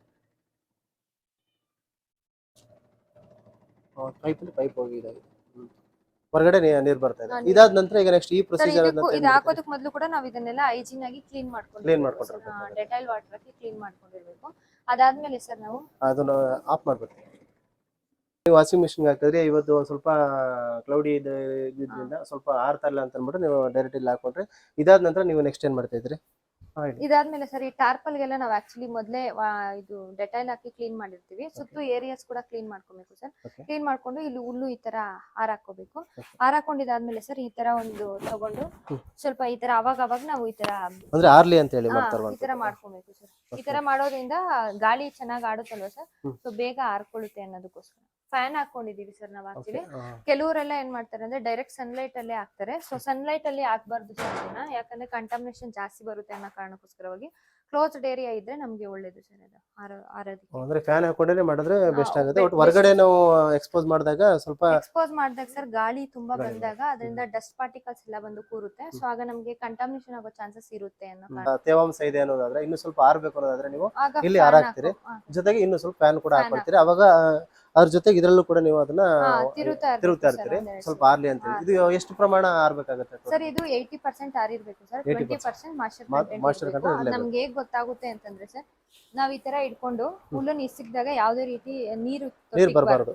ಪೈಪ್ ಪೈಪ್ ಹೋಗಿ ಇದಾಗಿದೆ ಹ್ಮ್. ಹೊರಗಡೆ ನೀ- ನೀರು ಬರ್ತಾ ಇದೆ. ಹಾ, ನೀರು. ಇದಾದ ನಂತರ ಈಗ ನೆಕ್ಸ್ಟ್ ಈ ಸರ್ ಪ್ರೊಸೀಜರ್ ಇದಕ್ಕೂ ಇದು ಹಾಕೋದಕ್ ಮೊದ್ಲು ಕೂಡ ನಾವು ಇದನ್ನೆಲ್ಲ ಹೈಜೀನ್ ಆಗಿ ಕ್ಲೀನ್ ಮಾಡ್ಕೊಂಡು ಕ್ಲೀನ್ ಮಾಡ್ಕೊಂಡಿರ್ಬೇಕು. ಡೆಟೈಲ್ ವಾಟರ್ ಹಾಕಿ ಕ್ಲೀನ್ ಮಾಡ್ಕೊಂಡಿರ್ಬೇಕು. ಅದಾದ್ಮೇಲೆ ಸರ್ ನಾವು ಅದನ್ನ ಆಫ್ ಮಾಡ್ಬೇಕು ನೀವು ವಾಷಿಂಗ್ ಮಿಷಿನ್ ಹಾಕಿದ್ರೆ ಇವತ್ತು ಒಂದ್ ಸ್ವಲ್ಪ ಕ್ಲೌಡಿ ಇದ್ರಿಂದ ಸ್ವಲ್ಪ ಆರ್ತಾ ಇಲ್ಲ ಅಂತ ಅಂದ್ಬಿಟ್ಟು ನೀವು ಡೈರೆಕ್ಟ್ ಇಲ್ಲಿ ಹಾಕೊಂಡ್ರೆ ಇದಾದ ನಂತರ ನೀವು ನೆಕ್ಸ್ಟ್ ಏನ್ ಮಾಡ್ತಾ ಇದ್ರಿ? ಇದಾದ್ಮೇಲೆ ಸರ್ ಈ ಟಾರ್ಪಲ್ ಗೆಲ್ಲ ನಾವು ಆಕ್ಚುಲಿ ಮೊದ್ಲೇ ಇದು ಡೆಟೈಲ್ ಹಾಕಿ ಕ್ಲೀನ್ ಮಾಡಿರ್ತೀವಿ. ಸುತ್ತು ಏರಿಯಾಸ್ ಕೂಡ ಕ್ಲೀನ್ ಮಾಡ್ಕೊಬೇಕು ಸರ್. ಕ್ಲೀನ್ ಮಾಡ್ಕೊಂಡು ಇಲ್ಲಿ ಹುಲ್ಲು ಈ ತರ ಹಾರ ಹಾಕೋಬೇಕು ಹಾರ ಹಾಕೊಂಡಿದಾದ್ಮೇಲೆ ಸರ್ ಈ ತರ ಒಂದು ತಗೊಂಡು ಸ್ವಲ್ಪ ಈ ತರ ಅವಾಗ ಅವಾಗ ನಾವು ಈ ತರ ಅಂದ್ರೆ ಆರ್ಲಿ ಅಂತ ಹೇಳಿ ಈ ತರ ಮಾಡ್ಕೊಬೇಕು ಸರ್. ಈ ತರ ಮಾಡೋದ್ರಿಂದ ಗಾಳಿ ಚೆನ್ನಾಗಿ ಆಡುತ್ತಲ್ವಾ ಸರ್. ಸೊ ಬೇಗ ಹಾರ್ಕೊಳ್ಳುತ್ತೆ ಅನ್ನೋದಕ್ಕೋಸ್ಕರ. ಫ್ಯಾನ್ ಹಾಕೊಂಡಿದೀವಿ ಸರ್ ನಾವು ಆಕ್ಚುಲಿ ಕೆಲವರೆಲ್ಲ ಏನ್ ಮಾಡ್ತಾರೆ ಅಂದ್ರೆ ಡೈರೆಕ್ಟ್ ಸನ್ಲೈಟ್ ಅಲ್ಲಿ ಹಾಕ್ತಾರೆ. ಸೊ ಸನ್ಲೈಟ್ ಅಲ್ಲಿ ಹಾಕ್ಬಾರ್ದು ಸರ್ ಅದನ್ನ. ಯಾಕಂದ್ರೆ ಕಂಟಾಮಿನೇಷನ್ ಜಾಸ್ತಿ ಬರುತ್ತೆ ಅನ್ನೋ ಕಾರಣಕ್ಕೋಸ್ಕರವಾಗಿ. ಕ್ಲೋಸ್ಡ್ ಏರಿಯಾ ಇದ್ರೆ ನಮ್ಗೆ ಒಳ್ಳೇದು ಸರ್ ಅದು. ಅಂದ್ರೆ ಫ್ಯಾನ್ ಹಾಕೊಂಡ್ರೆ ಮಾಡಿದ್ರೆ ಬೆಸ್ಟ್ ಆಗುತ್ತೆ. ಒಟ್ಟು ಹೊರಗಡೆ ನಾವು ಎಕ್ಸ್ಪೋಸ್ ಮಾಡಿದಾಗ ಸ್ವಲ್ಪ ಎಕ್ಸ್ಪೋಸ್ ಮಾಡಿದಾಗ ಸರ್ ಗಾಳಿ ತುಂಬಾ ಬಂದಾಗ ಅದರಿಂದ ಡಸ್ಟ್ ಪಾರ್ಟಿಕಲ್ಸ್ ಎಲ್ಲ ಬಂದು ಕೂರುತ್ತೆ. ಸೊ ಆಗ ನಮ್ಗೆ ಕಂಟಾಮಿನೇಷನ್ ಆಗೋ ಚಾನ್ಸಸ್ ಇರುತ್ತೆ ಅನ್ನೋ ತೇವಾಂಶ ಇದೆ ಅನ್ನೋದಾದ್ರೆ ಇನ್ನು ಸ್ವಲ್ಪ ಆರ್ಬೇಕು ಅನ್ನೋದಾದ್ರೆ ನೀವು ಇಲ್ಲಿ ಹಾ, ಜೊತೆಗೆ ಇನ್ನು ಸ್ವಲ್ಪ ಫ್ಯಾನ್ ಕೂಡ ಹಾಕೊಳ್ತೀರಿ. ಅವಾಗ ಅದ್ರ ಜೊತೆಗೆ ಇದ್ರಲ್ಲೂ ಕೂಡ ನೀವು ಅದನ್ನ ತಿರುತ್ತಾ ತಿರುಗ್ತಾ ಇರ್ತೀರಿ. ಸ್ವಲ್ಪ. ಆರ್ಲಿ ಅಂತ. ಇದು ಎಷ್ಟು ಪ್ರಮಾಣ ಆರ್ಬೇಕಾಗುತ್ತೆ ಸರ್ ಇದು ಏಯ್ಟಿ ಪರ್ಸೆಂಟ್ ಆರಿರ್ಬೇಕು ಸರ್. 80% twenty percent master. ನಮ್ಗೆ ಹೇಗ್ ಗೊತ್ತಾಗುತ್ತೆ ಅಂತಂದ್ರೆ ಸರ್ ನಾವ್ ಈ ತರ ಇಟ್ಕೊಂಡು ಹುಲ್ಲನ್ನ ಇಸಿಕ್ದಾಗ ಯಾವ್ದೇ ರೀತಿ ನೀರು ನೀರ್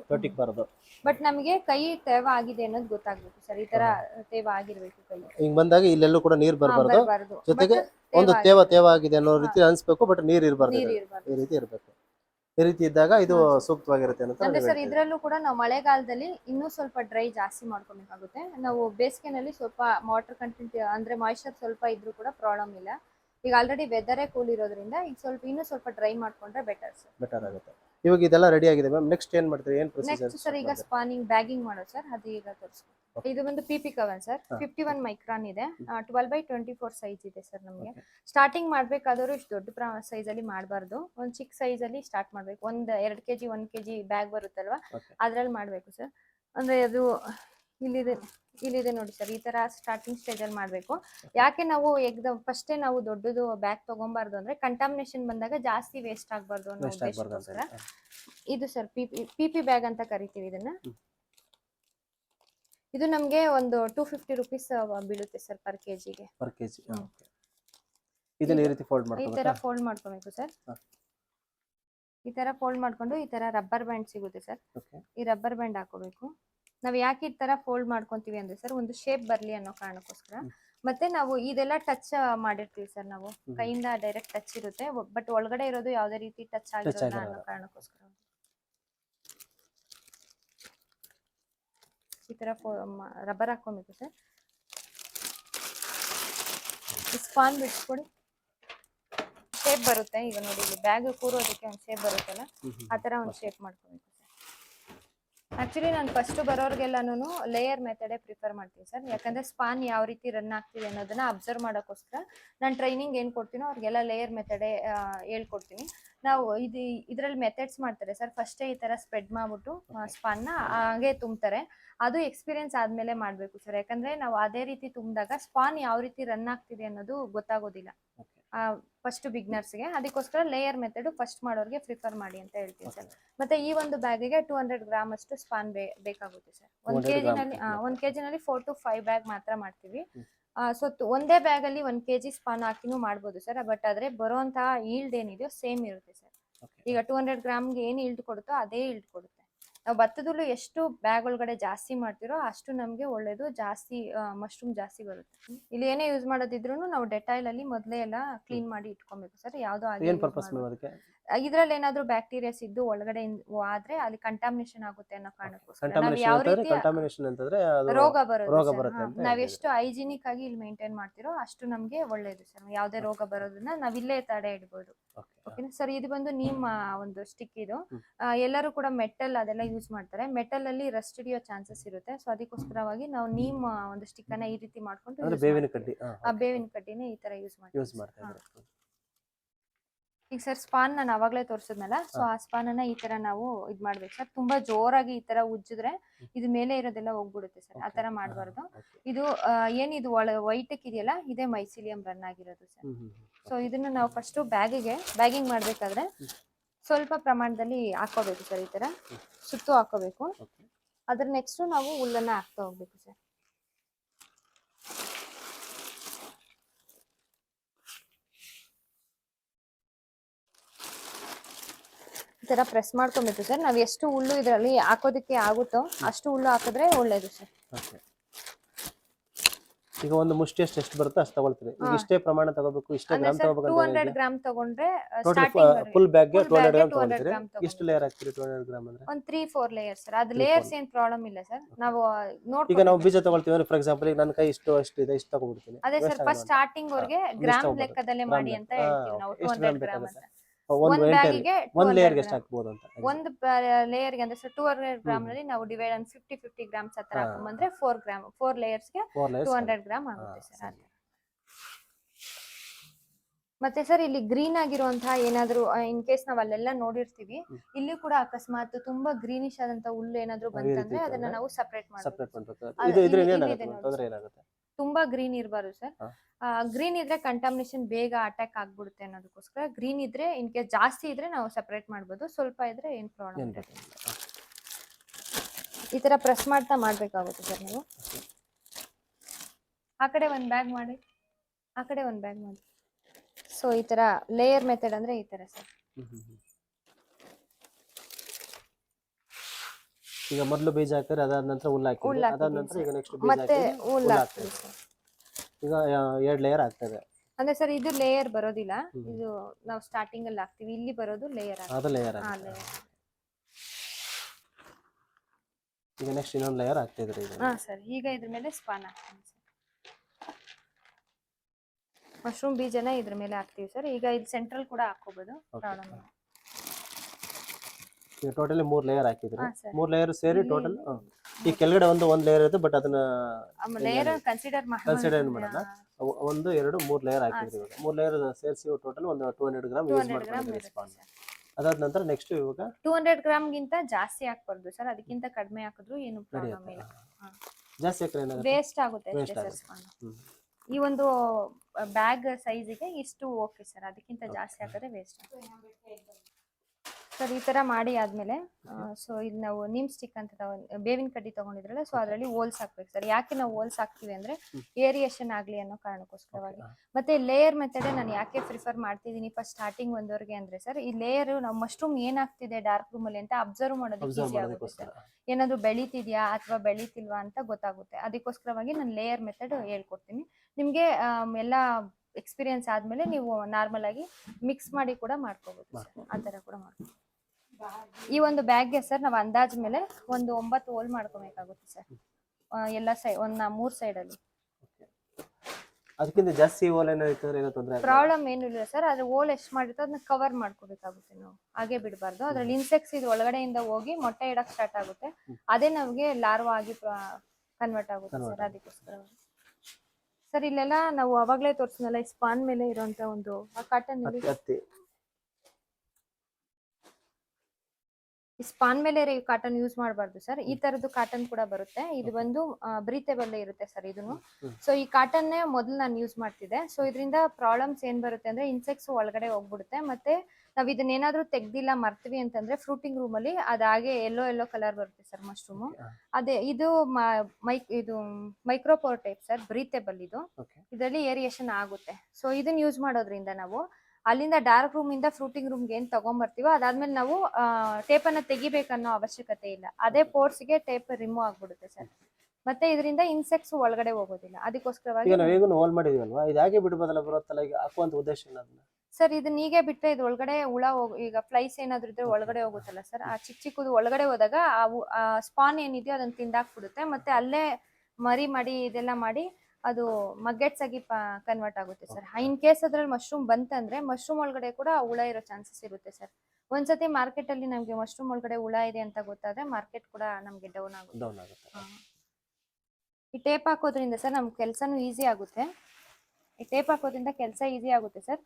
ತೊಟ್ಟಿಗೆ ಬರದು. ಬಟ್ ನಮಗೆ ಕೈ ತೇವ ಆಗಿದೆ ಅನ್ನೋದು ಗೊತ್ತಾಗ್ಬೇಕು ಸರ್. ಈ ತರ ತೇವ ಆಗಿರ್ಬೇಕು ಕೈ. ಹಿಂಗ್ ಬಂದಾಗ ಇಲ್ಲೆಲ್ಲೂ ಕೂಡ ನೀರ್ ಬರಬಾರ್ದು. ಬರಬಾರ್ದು. ಜೊತೆಗೆ ಒಂದು ತೇವ ತೇವ ಆಗಿದೆ ಅನ್ನೋ ರೀತಿ ಅನ್ಸ್ಬೇಕು ಬಟ್ ನೀರ್ ಇರ್ಬಾರ್ದು. ಈ ರೀತಿ ಇರ್ಬೇಕು. ಈ ರೀತಿ ಇದ್ದಾಗ ಇದು ಸೂಕ್ತವಾಗಿರುತ್ತೆ ಅಂತ ಅಂದ್ರೆ ಸರ್. ಇದ್ರಲ್ಲೂ ಕೂಡ ನಾವು ಮಳೆಗಾಲದಲ್ಲಿ ಇನ್ನೂ ಸ್ವಲ್ಪ ಡ್ರೈ ಜಾಸ್ತಿ ಮಾಡ್ಕೊಬೇಕಾಗುತ್ತೆ. ನಾವು ಬೇಸಿಗೆನಲ್ಲಿ ಸ್ವಲ್ಪ ವಾಟರ್ ಕಂಟೆಂಟ್ ಅಂದ್ರೆ ಮಾಯಿಶ್ಚರ್ ಸ್ವಲ್ಪ ಇದ್ರೂ ಕೂಡ ಪ್ರಾಬ್ಲಮ್ ಇಲ್ಲ. ಈಗ ಆಲ್ರೆಡಿ ವೆದರೇ ಕೂಲ್ ಇರೋದ್ರಿಂದ ಈಗ ಸ್ವಲ್ಪ ಇನ್ನೂ ಸ್ವಲ್ಪ ಡ್ರೈ ಮಾಡ್ಕೊಂಡ್ರೆ ಬೆಟರ್ ಸರ್ ಬೆಟರ್ ಆಗುತ್ತೆ. ಇವಾಗ ಇದೆಲ್ಲ ರೆಡಿ ಆಗಿದೆ ಮ್ಯಾಮ್ ನೆಕ್ಸ್ಟ್ ಏನ್ ಮಾಡ್ತೀರಿ? ಏನ್ ಪ್ರೊಸೀಜರ್ ನೆಕ್ಸ್ಟ್ ಸರ್ ಈಗ ಸ್ಪಾನಿಂಗ್ ಬ್ಯಾಗಿಂಗ್ ಮಾಡೋದು ಸರ್ ಅದು ಈಗ ಇದು ಒಂದು PP P cover sir. Fifty one micron ಇದೆ. Twelve by twenty four size ಇದೆ ಸರ್ ನಮಗೆ. ಸ್ಟಾರ್ಟಿಂಗ್ ಮಾಡ್ಬೇಕಾದವರು ಇಷ್ಟು ದೊಡ್ಡ ಸೈಜ್ ಅಲ್ಲಿ ಮಾಡಬಾರ್ದು. ಒಂದು ಚಿಕ್ಕ ಸೈಜ್ ಅಲ್ಲಿ ಸ್ಟಾರ್ಟ್ ಮಾಡ್ಬೇಕು. ಒಂದ್ ಎರಡ್ ಕೆಜಿ ಒಂದ್ ಕೆಜಿ ಬ್ಯಾಗ್ ಬರುತ್ತಲ್ವಾ? Okay. ಅದ್ರಲ್ಲಿ ಮಾಡ್ಬೇಕು ಸರ್ ಅಂದ್ರೆ ಅದು ಇಲ್ಲಿದೆ ಇಲ್ಲಿದೆ ನೋಡಿ ಸರ್ ಈ ತರ ಸ್ಟಾರ್ಟಿಂಗ್ ಸ್ಟೇಜ್ ಅಲ್ಲಿ ಮಾಡ್ಬೇಕು. ಯಾಕೆ ನಾವು ಎಗ್ದಮ್ ಫಸ್ಟೇ ನಾವು ದೊಡ್ಡದು ಬ್ಯಾಗ್ ತಗೊಂಬಾರ್ದು ಅಂದ್ರೆ ಕಂಟಾಮಿನೇಷನ್ ಬಂದಾಗ ಜಾಸ್ತಿ ವೇಸ್ಟ್ ಆಗ್ಬಾರ್ದು ಅನ್ನೋ ಉದ್ದೇಶಕ್ಕೋಸ್ಕರ. ಇದು sir PP P P bag ಅಂತ ಕರಿತೀವಿ ಇದನ್ನ. ಇದು ನಮ್ಗೆ ಒಂದು ಟೂ ಫಿಫ್ಟಿ ರುಪೀಸ್ ಬೀಳುತ್ತೆ ಸರ್ ಪರ್ ಕೆಜಿಗೆ ಪರ್ ಕೆಜಿ. ಇದನ್ನ ಈ ರೀತಿ ಫೋಲ್ಡ್ ಈ ತರ ಫೋಲ್ಡ್ ಮಾಡ್ಕೋಬೇಕು ಸರ್ ಈ ತರ ಫೋಲ್ಡ್ ಮಾಡ್ಕೊಂಡು ಈ ತರ ರಬ್ಬರ್ ಬ್ಯಾಂಡ್ ಸಿಗುತ್ತೆ ಸರ್ ಈ ರಬ್ಬರ್ ಬ್ಯಾಂಡ್ ಹಾಕೋಬೇಕು ನಾವ್ ಯಾಕೆ ಈ ತರ ಫೋಲ್ಡ್ ಮಾಡ್ಕೊಂತೀವಿ ಅಂದ್ರೆ ಸರ್ ಒಂದು ಶೇಪ್ ಬರ್ಲಿ ಅನ್ನೋ ಕಾರಣಕ್ಕೋಸ್ಕರ ಮತ್ತೆ ನಾವು ಇದೆಲ್ಲ ಟಚ್ ಮಾಡಿರ್ತೀವಿ ಸರ್ ನಾವು. ಕೈಯಿಂದ ಡೈರೆಕ್ಟ್ ಟಚ್ ಇರುತ್ತೆ ಬಟ್ ಒಳಗಡೆ ಇರೋದು ಯಾವ್ದೇ ರೀತಿ ಟಚ್ ಆಗಿರೋಲ್ಲ ಅನ್ನೋ ಕಾರಣಕ್ಕೋಸ್ಕರ. ಈ ತರ ರಬ್ಬರ್ ಹಾಕೊಬೇಕು ಸರ್ ಸ್ಪಾನ್ ಬಿಟ್ಕೊಡಿ. ಶೇಪ್ ಬರುತ್ತೆ ಈಗ ನೋಡಿ ಬ್ಯಾಗ್ ಕೂರೋದಕ್ಕೆ ಒಂದು ಶೇಪ್ ಬರುತ್ತಲ್ಲ ಆ ಥರ ಒಂದು ಶೇಪ್ ಮಾಡ್ಕೋಬೇಕು ಆಕ್ಚುಲಿ ನಾನು ಫಸ್ಟ್ ಬರೋರ್ಗೆಲ್ಲಾನು ಲೇಯರ್ ಮೆಥಡೇ ಪ್ರಿಫರ್ ಮಾಡ್ತೀನಿ ಸರ್ ಯಾಕಂದ್ರೆ ಸ್ಪಾನ್ ಯಾವ ರೀತಿ ರನ್ ಆಗ್ತಿದೆ ಅನ್ನೋದನ್ನ ಅಬ್ಸರ್ವ್ ಮಾಡೋಕ್ಕೋಸ್ಕರ ನಾನು ಟ್ರೈನಿಂಗ್ ಏನು ಕೊಡ್ತೀನೋ ಅವ್ರಿಗೆಲ್ಲ ಲೇಯರ್ ಮೆಥಡೇ ಹೇಳ್ಕೊಡ್ತೀನಿ. ನಾವು ಇದು, ಇದರಲ್ಲಿ ಮೆಥಡ್ಸ್ ಮಾಡ್ತಾರೆ ಸರ್ ಫಸ್ಟೇ ಈ ತರ ಸ್ಪ್ರೆಡ್ ಮಾಡ್ಬಿಟ್ಟು ಸ್ಪಾನ್ನ ಹಾಗೆ ತುಂಬ್ತಾರೆ. ಅದು ಎಕ್ಸ್ಪೀರಿಯನ್ಸ್ ಆದ್ಮೇಲೆ ಮಾಡಬೇಕು ಸರ್ ಯಾಕಂದ್ರೆ ನಾವು ಅದೇ ರೀತಿ ತುಂಬಿದಾಗ ಸ್ಪಾನ್ ಯಾವ ರೀತಿ ರನ್ ಆಗ್ತಿದೆ ಅನ್ನೋದು ಗೊತ್ತಾಗೋದಿಲ್ಲ. ಫಸ್ಟ್ ಬಿಗ್ನರ್ಸ್ಗೆ ಅದಕ್ಕೋಸ್ಕರ ಲೇಯರ್ ಮೆಥಡ್ ಫಸ್ಟ್ ಮಾಡೋರಿಗೆ ಪ್ರಿಫರ್ ಮಾಡಿ ಅಂತ ಹೇಳ್ತೀವಿ ಸರ್ ಮತ್ತೆ ಈ ಒಂದು ಬ್ಯಾಗಿಗೆ ಟೂ ಹಂಡ್ರೆಡ್ ಗ್ರಾಮ್ ಅಷ್ಟು ಸ್ಪಾನ್ ಬೇಕಾಗುತ್ತೆ ಸರ್ ಒಂದ್ 200 ಕೆಜಿ ಗ್ರಾಮ್ನಲ್ಲಿ ಮಾತ್ರ. ಒಂದ್ ಕೆಜಿ ನಲ್ಲಿ ಫೋರ್ ಟು ಫೈವ್ ಬ್ಯಾಗ್ ಮಾತ್ರ ಮಾಡ್ತೀವಿ. ಸೊ ಒಂದೇ ಬ್ಯಾಗ್ ಅಲ್ಲಿ ಒಂದ್ ಕೆಜಿ ಸ್ಪಾನ್ ಹಾಕಿನೂ ಮಾಡ್ಬೋದು ಸರ್ ಬಟ್ ಆದ್ರೆ ಬರುವಂತಹ ಈಲ್ಡ್ ಏನಿದೆಯೋ ಸೇಮ್ ಇರುತ್ತೆ ಸರ್ ಈಗ ಟೂ ಹಂಡ್ರೆಡ್ ಗ್ರಾಮ್ಗೆ ಏನು ಇಲ್ಡ್ ಕೊಡುತ್ತೋ ಅದೇ ಇಲ್ಡ್ ಕೊಡುತ್ತೆ. ನಾವು ಭತ್ತದಲ್ಲೂ ಎಷ್ಟು ಬ್ಯಾಗ್ ಒಳಗಡೆ ಜಾಸ್ತಿ ಮಾಡ್ತಿರೋ ಅಷ್ಟು ನಮಗೆ ಒಳ್ಳೇದು ಜಾಸ್ತಿ ಮಶ್ರೂಮ್ ಜಾಸ್ತಿ ಬರುತ್ತೆ. ಇಲ್ಲಿ ಏನೇ ಯೂಸ್ ಮಾಡೋದಿದ್ರು ನಾವು ಡೆಟೈಲ್ ಅಲ್ಲಿ ಮೊದಲೇ ಎಲ್ಲ ಕ್ಲೀನ್ ಮಾಡಿ ಇಟ್ಕೊಬೇಕು ಸರ್ ಯಾವ್ದು ಏನ್ ಪರ್ಪಸ್ ಮ್ಯಾಮ್ ಅದಕ್ಕೆ? ಇದ್ರಲ್ಲಿ ಏನಾದ್ರು ಬ್ಯಾಕ್ಟೀರಿಯಾಸ್ ಇದ್ದು ಒಳಗಡೆ ಆದ್ರೆ ಅಲ್ಲಿ ಕಂಟಾಮಿನೇಷನ್ ಆಗುತ್ತೆ ಅನ್ನೋ ಕಾರಣಕ್ಕೋಸ್ಕರ. ನಾವ್ ಯಾವ ರೀತಿ ಕಂಟಾಮಿನೇಷನ್ ಅಂತಂದ್ರೆ ಅದು ರೋಗ. ಬರುತ್ತೆ ನಾವ್ ಎಷ್ಟು ಹೈಜಿನಿಕ್ ಆಗಿ ಇಲ್ಲಿ ಮೇಂಟೈನ್ ಮಾಡ್ತಿರೋ ಅಷ್ಟು ನಮ್ಗೆ ಒಳ್ಳೇದು ಸರ್. ಯಾವ್ದೇ ರೋಗ ಬರೋದನ್ನ ನಾವ್ ಇಲ್ಲೇ ತಡೆ ಇಡ್ಬೋದು. ಓಕೆನಾ ಸರ್ ಇದು ಬಂದು ನಿಮ್ಮ ಒಂದು ಸ್ಟಿಕ್ ಇದು. ಎಲ್ಲರೂ ಕೂಡ ಮೆಟಲ್ ಅದೆಲ್ಲ ಯೂಸ್ ಮಾಡ್ತಾರೆ. ಮೆಟಲ್ ಅಲ್ಲಿ ರಸ್ಟ್ ಹಿಡಿಯೋ ಚಾನ್ಸಸ್ ಇರುತ್ತೆ. ಸೊ ಅದಕ್ಕೋಸ್ಕರವಾಗಿ ನಾವು ನಿಮ್ಮ ಒಂದು ಸ್ಟಿಕ್ ಅನ್ನ ಈ ರೀತಿ ಮಾಡ್ಕೊಂಡು ಬೇವಿನ ಕಡ್ಡಿ. ಆ ಬೇವಿನ ಕಡ್ಡಿನೇ ಈ ತರ ಯೂಸ್ ಮಾಡ್ತೀವಿ ಯೂಸ್ ಮಾಡ್ತಾ ಹಾ. ಇದ್ದಾರೆ ಈಗ ಸರ್ ಸ್ಪಾನ್ ನಾನು ಅವಾಗಲೇ ತೋರಿಸಿದ್ನಲ್ಲ ಸೊ ಆ ಸ್ಪಾನ್ ಅನ್ನ ಈ ತರ ನಾವು ಇದ್ ಮಾಡ್ಬೇಕು ಸರ್. ತುಂಬಾ ಜೋರಾಗಿ ಈ ತರ ಉಜ್ಜಿದ್ರೆ ಇದು ಮೇಲೆ ಇರೋದೆಲ್ಲ ಹೋಗ್ಬಿಡುತ್ತೆ ಸರ್. ಆ ತರ ಮಾಡಬಾರ್ದು. ಇದು ಏನಿದು ಒಳ ವೈಟಕ್ ಇದೆಯಲ್ಲ ಇದೇ ಮೈಸಿಲಿಯಂ ರನ್ ಆಗಿರೋದು ಸರ್. ಸೊ ಇದನ್ನ ನಾವು ಫಸ್ಟ್ ಬ್ಯಾಗಿಗೆ ಬ್ಯಾಗಿಂಗ್ ಮಾಡ್ಬೇಕಾದ್ರೆ ಸ್ವಲ್ಪ ಪ್ರಮಾಣದಲ್ಲಿ ಹಾಕೋಬೇಕು ಸರ್ ಈ ತರ. ಸುತ್ತು ಹಾಕೋಬೇಕು ಅದ್ರ ನೆಕ್ಸ್ಟ್ ನಾವು ಹುಲ್ಲನ್ನ ಹಾಕ್ತಾ ಹೋಗ್ಬೇಕು ಸರ್. ಈ ತರ ಪ್ರೆಸ್ ಮಾಡ್ಕೊಬೇಕು ಸರ್ ನಾವ್ ಎಷ್ಟು ಹುಲ್ಲು ಇದರಲ್ಲಿ ಹಾಕೋದಕ್ಕೆ ಆಗುತ್ತೋ ಅಷ್ಟು ಹುಲ್ಲು ಹಾಕಿದ್ರೆ ಒಳ್ಳೇದು ಸರ್ ಈಗ ಒಂದು ಮುಷ್ಟಿ ಎಷ್ಟು ಎಷ್ಟು ಬರುತ್ತೆ ಅಷ್ಟು ತಗೊಳ್ತೀರಿ ಈಗ ಇಷ್ಟೇ ಪ್ರಮಾಣ ತಗೋಬೇಕು ಇಷ್ಟೇ ಗ್ರಾಮ್ ಸರ್ ಟೂ ತಗೋಬೇಕು ಹಂಡ್ರೆಡ್ ಗ್ರಾಮ್ ತಗೊಂಡ್ರೆ ಟೋಟಲ್ ಸ್ಟಾರ್ಟಿಂಗ್ ಫುಲ್ ಬ್ಯಾಗ್ಗೆ full ಟೂ ಹಂಡ್ರೆಡ್ ಗ್ರಾಮ್ಗೆ 200 ತಗೊಳ್ತೀರಿ. ಎಷ್ಟು ಲೇಯರ್ ಹಾಕ್ತೀರಿ ಟೂ ಹಂಡ್ರೆಡ್ ಗ್ರಾಮ್ ಅಂದ್ರೆ? ಒಂದು ತ್ರೀ ಫೋರ್ ಲೇಯರ್ಸ್ ಸರ್ ಅದು ಲೇಯರ್ಸ್. ಏನ್ ಪ್ರಾಬ್ಲಮ್ ಇಲ್ಲ ಸರ್ ನಾವು ಈಗ ನಾವು ಬೀಜ ತಗೊಳ್ತೀವಿ ಅಂದ್ರೆ ಫಾರ್ ಎಕ್ಸಾಂಪಲ್ ಈಗ ನನ್ನ ಕೈ ಇಷ್ಟು ಅಷ್ಟು ಇದೆ ಇಷ್ಟು ತಗೊಬಿಡ್ತೀನಿ ಅದೇ ಸರ್ ಫಸ್ಟ್ ಸ್ಟಾರ್ಟಿಂಗ್ ಅವ್ರಿಗೆ ಗ್ರಾಮ್. ಲೆಕ್ಕದಲ್ಲೇ ಮಾಡಿ ಅಂತ ಹೇಳ್ತೀವಿ ನಾವು. ಟೂ ಹಂಡ್ರೆಡ್ ಗ್ರಾಮ್ ಅಂತ. ಒಂದ್ ಲೇಯರ್ ಒಂದ್ ಲೇಯರ್ಗೆ ಎಷ್ಟು ಹಾಕ್ಬೋದು ಅಂತ ಒಂದು ಲೇಯರ್ಗೆ ಅಂದ್ರೆ ಸೊ ಟೂ ಹಂಡ್ರೆಡ್ ಗ್ರಾಮ್ನಲ್ಲಿ ನಾವು ಡಿವೈಡ್ ಅಂದ್ರೆ ಫಿಫ್ಟಿ ಫಿಫ್ಟಿ ಗ್ರಾಮ್ಸ್ ಹತ್ರ. ಹಾಕೊಂಡ್ಬಂದ್ರೆ ಫೋರ್ ಗ್ರಾಮ್ ಫೋರ್ ಲೇಯರ್ಸ್ಗೆ ಗೆ ಟೂ ಹಂಡ್ರೆಡ್ ಗ್ರಾಮ್ ಆಗುತ್ತೆ ಸರ್ ಮತ್ತೆ ಸರ್ ಇಲ್ಲಿ ಗ್ರೀನ್ ಆಗಿರುವಂತಹ ಏನಾದ್ರು ಇನ್ ಕೇಸ್ ನಾವ್ ಅಲ್ಲೆಲ್ಲ ನೋಡಿರ್ತೀವಿ ಇಲ್ಲಿ ಕೂಡ ಅಕಸ್ಮಾತ್ ತುಂಬಾ ಗ್ರೀನಿಶ್ ಆದಂತ ಹುಲ್ಲು ಏನಾದ್ರು ಬಂತಂದ್ರೆ ಅದನ್ನ ನಾವು ಸಪರೇಟ್ ಸಪ್ರೇಟ್ ಮಾಡ್ಬೇಕು ತುಂಬಾ ಗ್ರೀನ್ ಇರಬಾರ್ದು ಸರ್ ಗ್ರೀನ್ ಇದ್ರೆ ಕಂಟಾಮಿನೇಷನ್ ಬೇಗ ಅಟ್ಯಾಕ್ ಆಗ್ಬಿಡುತ್ತೆ ಅನ್ನೋದಕ್ಕೋಸ್ಕರ ಗ್ರೀನ್ ಇದ್ರೆ ಇನ್ ಕೇಸ್ ಜಾಸ್ತಿ ಇದ್ರೆ ನಾವು ಸಪರೇಟ್ ಮಾಡ್ಬೋದು ಸ್ವಲ್ಪ ಇದ್ರೆ ಏನ್ ಪ್ರಾಬ್ಲಮ್ ಈ ತರ ಪ್ರೆಸ್ ಮಾಡ್ತಾ ಮಾಡ್ಬೇಕಾಗುತ್ತೆ ಸರ್ ನೀವು. ಆ ಕಡೆ ಒಂದ್ ಬ್ಯಾಗ್ ಮಾಡಿ ಆ ಕಡೆ ಒಂದ್ ಬ್ಯಾಗ್ ಮಾಡಿ. ಸೊ ಈ ತರ ಲೇಯರ್ ಮೆಥಡ್ ಅಂದ್ರೆ ಈ ತರ ಸರ್ ಹ್ಮ್, ಹ್ಮ್, ಹ್ಮ್. ಈಗ ಮೊದಲು ಬೀಜ ಹಾಕಿದ್ರೆ ಅದಾದ ನಂತರ ಹುಲ್ಲು ಹಾಕಿದ್ರೆ ಅದಾದ ನಂತರ ಈಗ ನೆಕ್ಸ್ಟ್ ಬೀಜ ಮತ್ತೆ ಹಾಕಿದ್ರೆ ಹುಲ್ಲು ಹುಲ್ಲು ಹಾಕ್ತೀವಿ ಹಾಕ್ತದೆ ಸರ್. ಈಗ ಎರಡು ಲೇಯರ್ ಆಗ್ತದೆ. ಅಂದ್ರೆ ಸರ್ ಇದು ಲೇಯರ್ ಬರೋದಿಲ್ಲ. ಇದು ನಾವು ಸ್ಟಾರ್ಟಿಂಗ್ ಅಲ್ಲಿ ಹಾಕ್ತಿವಿ. ಇಲ್ಲಿ ಬರೋದು ಲೇಯರ್ ಅದು ಲೇಯರ್ ಈಗ ನೆಕ್ಸ್ಟ್ ಇನ್ನೊಂದು ಲೇಯರ್ ಆಗ್ತಿದ್ರೆ ಈಗ. ಹಾ ಸರ್. ಈಗ ಇದ್ರ ಮೇಲೆ ಸ್ಪಾನ್ ಹಾಕ್ತೀನಿ ಸರ್. ಮಶ್ರೂಮ್ ಬೀಜನ ಇದ್ರ ಮೇಲೆ ಹಾಕ್ತಿವಿ ಸರ್. ಈಗ ಇದು ಸೆಂಟ್ರಲ್ ಕೂಡ ಹಾಕೋಬಹುದು. ಪ್ರಾಬ್ಲಮ್ ಟೋಟಲಿ ಮೂರ್ ಲೇಯರ್ ಹಾಕಿದ್ರಿ. ಮೂರ್ ಲೇಯರ್ ಸೇರಿ ಟೋಟಲ್ ಈ ಕೆಳಗಡೆ ಒಂದು ಒಂದ್ ಲೇಯರ್ ಇದೆ ಬಟ್ ಅದನ್ನ ಲೇಯರ್ ಕನ್ಸಿಡರ್ ಕನ್ಸಿಡರ್ ಮಾಡಲ್ಲ? ಒಂದು ಎರಡು ಮೂರ್ ಲೇಯರ್ ಹಾಕಿದ್ರಿ ಇವಾಗ. ಮೂರ್ ಲೇಯರ್ ಸೇರಿಸಿ ಟೋಟಲ್ ಒಂದು two hundred gram use sir. ಅದಾದ ನಂತರ ನೆಕ್ಸ್ಟ್ ಇವಾಗ ಟೂ ಹಂಡ್ರೆಡ್ ಗ್ರಾಮ್ ಗಿಂತ ಜಾಸ್ತಿ ಹಾಕ್ಬಾರ್ದು ಸರ್. ಅದಕ್ಕಿಂತ ಕಡಿಮೆ ಹಾಕಿದ್ರು ಏನು ಪ್ರಾಬ್ಲಮ್ ಇಲ್ಲ. ಜಾಸ್ತಿ ಹಾಕಿದ್ರೆ ವೇಸ್ಟ್ ಆಗುತ್ತೆ ಆಗುತ್ತೆ. ಈ ಒಂದು ಬ್ಯಾಗ್ ಸೈಜಿಗೆ ಇಷ್ಟು ಓಕೆ ಸರ್. ಅದಕ್ಕಿಂತ ಜಾಸ್ತಿ ಹಾಕಿದ್ರೆ ವೇಸ್ಟ್ ಸರ್ ಈ ತರ ಮಾಡಿ ಆದ್ಮೇಲೆ ಸೊ ಇಲ್ಲಿ ನಾವು ನಿಮ್ ಸ್ಟಿಕ್ ಅಂತ ಬೇವಿನ ಕಡ್ಡಿ ತಗೊಂಡಿದ್ರಲ್ಲ ಸೊ ಅದರಲ್ಲಿ ಹೋಲ್ಸ್ ಹಾಕ್ಬೇಕು ಸರ್. ಯಾಕೆ ನಾವು ಹೋಲ್ಸ್ ಹಾಕ್ತಿವಿ ಅಂದ್ರೆ ಏರಿಯೇಷನ್ ಆಗ್ಲಿ ಅನ್ನೋ ಕಾರಣಕ್ಕೋಸ್ಕರವಾಗಿ. ಮತ್ತೆ ಲೇಯರ್ ಮೆಥಡ್ ನಾನು ಯಾಕೆ ಪ್ರಿಫರ್ ಮಾಡ್ತಿದ್ದೀನಿ ಫಸ್ಟ್ ಸ್ಟಾರ್ಟಿಂಗ್ ಒಂದವರೆಗೆ ಅಂದ್ರೆ ಸರ್ ಈ ಲೇಯರ್ ನಾವು ಮಶ್ರೂಮ್ ಏನಾಗ್ತಿದೆ ಡಾರ್ಕ್ ರೂಮ್ ಅಲ್ಲಿ ಅಂತ ಅಬ್ಸರ್ವ್ ಮಾಡೋದಕ್ಕೆ ಈಸಿ ಆಗುತ್ತೆ ಸರ್. ಏನಾದ್ರು ಬೆಳೀತಿದ್ಯಾ ಅಥವಾ ಬೆಳೀತಿಲ್ವಾ ಅಂತ ಗೊತ್ತಾಗುತ್ತೆ. ಅದಕ್ಕೋಸ್ಕರವಾಗಿ ನಾನು ಲೇಯರ್ ಮೆಥಡ್ ಹೇಳ್ಕೊಡ್ತೀನಿ. ನಿಮ್ಗೆ ಎಲ್ಲ ಎಕ್ಸ್ಪೀರಿಯನ್ಸ್ ಆದ್ಮೇಲೆ ನೀವು ನಾರ್ಮಲ್ ಆಗಿ ಮಿಕ್ಸ್ ಮಾಡಿ ಕೂಡ ಮಾಡ್ಕೋಬಹುದು ಸರ್. ಆ ತರ ಕೂಡ ಮಾಡ್ಬೋದು ಈ ಒಂದು ಬ್ಯಾಗ್ಗೆ ಸರ್ ನಾವು ಅಂದಾಜ್ ಮೇಲೆ ಒಂದು ಒಂಬತ್ತು ಹೋಲ್ ಮಾಡ್ಕೋಬೇಕಾಗುತ್ತೆ ಸರ್ ಎಲ್ಲ ಸೈಡ್ ಒಂದ್ ಮೂರ್ ಸೈಡ್ ಅಲ್ಲಿ. ಅದಕ್ಕಿಂತ ಜಾಸ್ತಿ ಹೋಲ್ ಏನೋ ತೊಂದರೆ ಪ್ರಾಬ್ಲಮ್ ಏನು ಇಲ್ಲ ಸರ್ ಅದ್ರ ಹೋಲ್ ಎಷ್ಟು ಮಾಡಿರ್ತೋ ಅದನ್ನ ಕವರ್ ಮಾಡ್ಕೋಬೇಕಾಗುತ್ತೆ ನಾವು. ಹಾಗೆ ಬಿಡಬಾರ್ದು. ಅದ್ರಲ್ಲಿ ಇನ್ಸೆಕ್ಟ್ಸ್ ಇದು ಒಳಗಡೆಯಿಂದ ಹೋಗಿ ಮೊಟ್ಟೆ ಇಡಕ್ ಸ್ಟಾರ್ಟ್ ಆಗುತ್ತೆ. ಅದೇ ನಮಗೆ ಲಾರ್ವಾ ಆಗಿ ಕನ್ವರ್ಟ್ ಆಗುತ್ತೆ ಸರ್ ಅದಕ್ಕೋಸ್ಕರ. ಸರ್ ಇಲ್ಲೆಲ್ಲ ನಾವು ಅವಾಗ್ಲೇ ತೋರಿಸಿದ್ನಲ್ಲ ಈ ಸ್ಪಾನ್ ಮೇಲೆ ಇರುವಂತ ಒಂದು ಕಾಟನ್ ಈ ಸ್ಪಾನ್ ಮೇಲೆ ಕಾಟನ್ ಯೂಸ್ ಮಾಡಬಾರ್ದು ಸರ್ ಈ ತರದ್ದು ಕಾಟನ್ ಕೂಡ ಬರುತ್ತೆ. ಇದು ಬಂದು ಬ್ರೀತೆಬಲ್ ಇರುತ್ತೆ ಸರ್ ಇದನ್ನು. ಸೊ ಈ ಕಾಟನ್ನೇ ಮೊದಲು ನಾನು ಯೂಸ್ ಮಾಡ್ತಿದ್ದೆ. ಸೊ ಇದರಿಂದ ಪ್ರಾಬ್ಲಮ್ಸ್ ಏನ್ ಬರುತ್ತೆ ಅಂದ್ರೆ ಇನ್ಸೆಕ್ಟ್ಸ್ ಒಳಗಡೆ ಹೋಗ್ಬಿಡುತ್ತೆ. ಮತ್ತೆ ನಾವ್ ಇದನ್ನ ಏನಾದ್ರೂ ತೆಗ್ದಿಲ್ಲ ಮರ್ತೀವಿ ಅಂತಂದ್ರೆ ಫ್ರೂಟಿಂಗ್ ರೂಮ್ ಅಲ್ಲಿ ಅದಾಗೆ ಎಲ್ಲೋ ಎಲ್ಲೋ ಕಲರ್ ಬರುತ್ತೆ ಸರ್ ಮಶ್ರೂಮ್ ಅದೇ ಇದು ಮೈಕ್ ಇದು ಮೈಕ್ರೋಪೋರ್ ಟೈಪ್ ಸರ್ ಬ್ರೀತೆಬಲ್ ಇದು ಇದರಲ್ಲಿ ಏರಿಯೇಷನ್ ಆಗುತ್ತೆ. ಸೊ ಇದನ್ನ ಯೂಸ್ ಮಾಡೋದ್ರಿಂದ ನಾವು ಅಲ್ಲಿಂದ ಡಾರ್ಕ್ ರೂಮ್ ಇಂದ ಫ್ರೂಟಿಂಗ್ ರೂಮ್ಗೆ ಏನ್ ತಗೊಂಡ್ಬರ್ತೀವೋ ಅದಾದ್ಮೇಲೆ ನಾವು ಟೇಪ್ ಅನ್ನ ತೆಗಿಬೇಕನ್ನೋ ಅವಶ್ಯಕತೆ ಇಲ್ಲ. ಅದೇ ಪೋರ್ಸ್ಗೆ ಟೇಪ್ ರಿಮೂವ್ ಆಗ್ಬಿಡುತ್ತೆ ಸರ್. ಮತ್ತೆ ಇದರಿಂದ ಇನ್ಸೆಕ್ಟ್ಸ್ ಒಳಗಡೆ ಹೋಗೋದಿಲ್ಲ. ಅದಕ್ಕೋಸ್ಕರವಾಗಿ ಈಗ ನಾವು ಹೇಗೂ ಹೋಲ್ ಮಾಡಿದೀವಲ್ವಾ? ಇದು ಹಾಗೆ ಬಿಡ್ಬೋದಲ್ಲ ಬರುತ್ತಲ್ಲ ಈಗ ಹಾಕುವಂತ ಉದ್ದೇಶ ಇಲ್ಲ ಅದನ್ನ? ಸರ್ ಇದನ್ನ ಹೀಗೆ ಬಿಟ್ಟರೆ ಇದು ಒಳಗಡೆ ಹುಳ ಹೋಗ್ ಈಗ ಫ್ಲೈಸ್ ಏನಾದ್ರು ಇದ್ರೆ ಒಳಗಡೆ ಹೋಗುತ್ತಲ್ಲ ಸರ್. ಆ ಚಿಕ್ಕ ಚಿಕ್ಕದು ಒಳಗಡೆ ಹೋದಾಗ ಆ ಸ್ಪಾನ್ ಏನಿದೆಯೋ ಅದನ್ನ ತಿಂದಾಕ್ಬಿಡುತ್ತೆ. ಮತ್ತೆ ಅಲ್ಲೇ ಮರಿ ಮಾಡಿ ಇದೆಲ್ಲ ಮಾಡಿ ಅದು ಮಗ್ಗೆಟ್ಸ್ ಆಗಿ ಕನ್ವರ್ಟ್ ಆಗುತ್ತೆ ಸರ್ ಇನ್ ಕೇಸ್ ಅದ್ರಲ್ಲಿ ಮಶ್ರೂಮ್ ಬಂತಂದ್ರೆ ಮಶ್ರೂಮ್ ಒಳಗಡೆ ಕೂಡ ಹುಳ ಇರೋ ಚಾನ್ಸಸ್ ಇರುತ್ತೆ ಸರ್ ಒಂದ್ಸತಿ ಮಾರ್ಕೆಟ್ ಅಲ್ಲಿ ನಮ್ಗೆ ಮಶ್ರೂಮ್ ಒಳಗಡೆ ಹುಳ ಇದೆ ಅಂತ ಗೊತ್ತಾದ್ರೆ ಮಾರ್ಕೆಟ್ ಕೂಡ ನಮ್ಗೆ ಡೌನ್ ಆಗುತ್ತೆ. ಡೌನ್ ಆಗುತ್ತೆ. ಈ ಟೇಪ್ ಹಾಕೋದ್ರಿಂದ ಸರ್ ನಮ್ ಕೆಲಸನೂ ಈಸಿ ಆಗುತ್ತೆ. ಟೇಪ್ ಹಾಕೋದ್ರಿಂದ ಕೆಲಸ ಈಸಿ ಆಗುತ್ತೆ ಸರ್.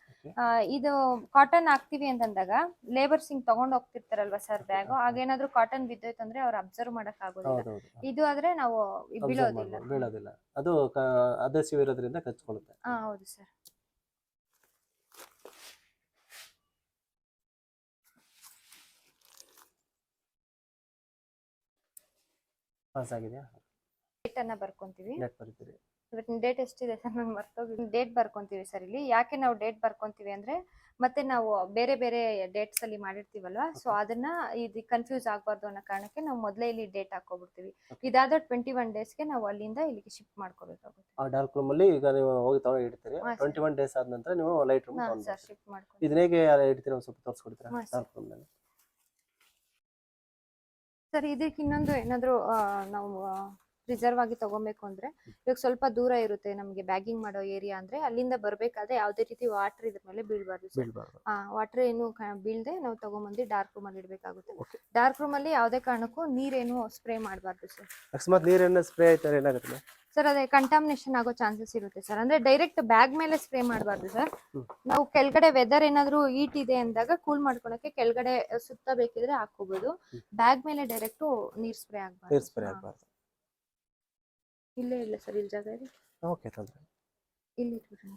ಇದು ಕಾಟನ್ ಹಾಕ್ತಿವಿ ಅಂತಂದಾಗ ಲೇಬರ್ಸ್ ಹಿಂಗ್ ತಗೊಂಡ್ ಹೋಗ್ತಿರ್ತಾರಲ್ವಾ ಸರ್ ಬ್ಯಾಗ್ ಆಗೇನಾದ್ರೂ ಕಾಟನ್ ಬಿದ್ದೋಯ್ತು ಅಂದ್ರೆ ಅವ್ರು ಅಬ್ಸರ್ವ್ ಮಾಡಕ್ ಆಗೋದಿಲ್ಲ. ಇದು ಆದ್ರೆ ನಾವು ಬೀಳೋದಿಲ್ಲ ಬೀಳೋದಿಲ್ಲ ಅದು ಅದಸಿವ್ ಇರೋದ್ರಿಂದ ಕಚ್ಕೊಳ್ಳುತ್ತೆ. ಹಾ ಹೌದು ಸರ್ ಪಾಸ್ ಆಗಿದೆಯಾ? ಡೇಟ್ ಅನ್ನ ಬರ್ಕೊಂತೀವಿ. ಬರೀತೀರಿ ಇವತ್ತಿನ ಡೇಟ್ ಎಷ್ಟಿದೆ ಸರ್ ನಂಗೆ ಮರ್ತೋಗಿ ಡೇಟ್ ಬರ್ಕೊಂತೀವಿ ಸರ್ ಇಲ್ಲಿ. ಯಾಕೆ ನಾವು ಡೇಟ್ ಬರ್ಕೊಂತೀವಿ ಅಂದ್ರೆ ಮತ್ತೆ ನಾವು ಬೇರೆ ಬೇರೆ ಡೇಟ್ಸ್ ಅಲ್ಲಿ ಮಾಡಿರ್ತೀವಲ್ವಾ? ಸೊ ಅದನ್ನ ಇದು ಕನ್ಫ್ಯೂಸ್ ಆಗ್ಬಾರ್ದು ಅನ್ನೋ ಕಾರಣಕ್ಕೆ ನಾವು ಮೊದಲೇ ಇಲ್ಲಿ ಡೇಟ್ ಹಾಕೋಬಿಡ್ತೀವಿ. ಇದಾದ ಟ್ವೆಂಟಿ ಒನ್ ಡೇಸ್ಗೆ ನಾವು ಅಲ್ಲಿಂದ ಇಲ್ಲಿಗೆ ಶಿಫ್ಟ್ ಮಾಡ್ಕೋಬೇಕಾಗುತ್ತೆ ಆ ಡಾರ್ಕ್ ರೂಮ್ ಅಲ್ಲಿ ಈಗ ನೀವು ಹೋಗಿ ತಗೊಂಡು ಇಡ್ತೀರಿ. ಸರ್. ಟ್ವೆಂಟಿ ಒನ್ ಡೇಸ್ ಆದ ನಂತರ ನೀವು ಲೈಟ್ ರೂಮ್ ಸರ್ ಶಿಫ್ಟ್ ಮಾಡ್ಕೊಂಡು ಇದನ್ನ ಹೇಗೆ ಇಡ್ತೀರಿ ಒಂದು ಸ್ವಲ್ಪ ತೋರಿಸ್ಕೊಡ್ತೀರಾ. ಡಾರ್ಕ್ ರೂಮ್ನಲ್ಲಿ ಸರ್ ಇದಕ್ಕೆ ಇನ್ನೊಂದು ಏನಾದ್ರು ನಾವು ಪ್ರಿಸರ್ವ್ ಆಗಿ ತಗೊಬೇಕು ಅಂದ್ರೆ ಇವಾಗ ಸ್ವಲ್ಪ ದೂರ ಇರುತ್ತೆ ನಮಗೆ ಬ್ಯಾಗಿಂಗ್ ಮಾಡೋ ಏರಿಯಾ ಅಂದ್ರೆ ಅಲ್ಲಿಂದ ಬರ್ಬೇಕಾದ್ರೆ ಯಾವುದೇ ರೀತಿ ವಾಟರ್ ಇದ್ರ ಮೇಲೆ ಬೀಳ್ಬಾರ್ದು ಸರ್ ಬೀಳ್ಬಾರ್ದು. ವಾಟರ್ ಏನು ಬೀಳದೆ ನಾವು ತಗೊಂಬಂದು ಡಾರ್ಕ್ ರೂಮ್ ಅಲ್ಲಿ ಇಡಬೇಕಾಗುತ್ತೆ. ಡಾರ್ಕ್ ರೂಮ್ ಅಲ್ಲಿ ಯಾವುದೇ ಕಾರಣಕ್ಕೂ ನೀರೇನು ಸ್ಪ್ರೇ ಮಾಡಬಾರ್ದು ಸರ್ ಅಕಸ್ಮಾತ್ ನೀರನ್ನ ಸ್ಪ್ರೇ ಆಯ್ತಾರೆ ಏನಾಗುತ್ತೆ ಸರ್ ಅದೇ ಕಂಟಾಮಿನೇಷನ್ ಆಗೋ ಚಾನ್ಸಸ್ ಇರುತ್ತೆ ಸರ್ ಅಂದ್ರೆ ಡೈರೆಕ್ಟ್ ಬ್ಯಾಗ್ ಮೇಲೆ ಸ್ಪ್ರೇ ಮಾಡಬಾರ್ದು ಸರ್ ನಾವು ಕೆಳಗಡೆ ವೆದರ್ ಏನಾದ್ರು ಈಟ್ ಇದೆ ಅಂದಾಗ ಕೂಲ್ ಮಾಡ್ಕೊಳಕ್ಕೆ ಕೆಳಗಡೆ ಸುತ್ತ ಬೇಕಿದ್ರೆ ಹಾಕೋಬಹುದು ಬ್ಯಾಗ್ ಮೇಲೆ ಡೈರೆಕ್ಟ್ ನೀರ್ ಸ್ಪ್ರೇ ಆಗ್ಬಾರ್ದು ನೀರ್ ಸ್ಪ್ರೇ ಆಗಬಾರ್ದು. ಇಲ್ಲೇ ಇಲ್ಲ ಸರ್ ಇಲ್ಲಿ ಜಾಗ ಇದೆ ಓಕೆ ತೊಂದರೆ ಇಲ್ಲಿ. ಇಟ್ಬಿಡೋಣ.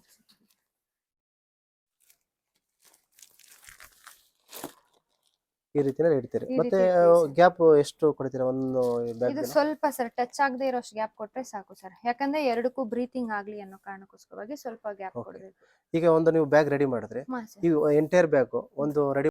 ಈ ರೀತಿಯಲ್ಲಿ ಇಡ್ತೀರಿ ಈ ಮತ್ತೆ ರೀತಿ ಗ್ಯಾಪ್ ಎಷ್ಟು ಕೊಡ್ತೀರಾ? ಒಂದು ಬ್ಯಾಗ್ ಇದು ಸ್ವಲ್ಪ ಸರ್ ಟಚ್ ಆಗದೆ ಇರೋಷ್ಟು ಗ್ಯಾಪ್ ಕೊಟ್ರೆ ಸಾಕು ಸರ್. ಯಾಕಂದ್ರೆ ಎರಡಕ್ಕೂ ಬ್ರೀತಿಂಗ್ ಆಗ್ಲಿ ಅನ್ನೋ ಕಾರಣಕ್ಕೋಸ್ಕರವಾಗಿ ಸ್ವಲ್ಪ ಗ್ಯಾಪ್ Okay. ಕೊಡಬೇಕು. ಈಗ ಒಂದು ನೀವು ಬ್ಯಾಗ್ ರೆಡಿ ಮಾಡಿದ್ರೆ ಈ ಎಂಟೈರ್ ಬ್ಯಾಗ್ ಒಂದು ರೆಡಿ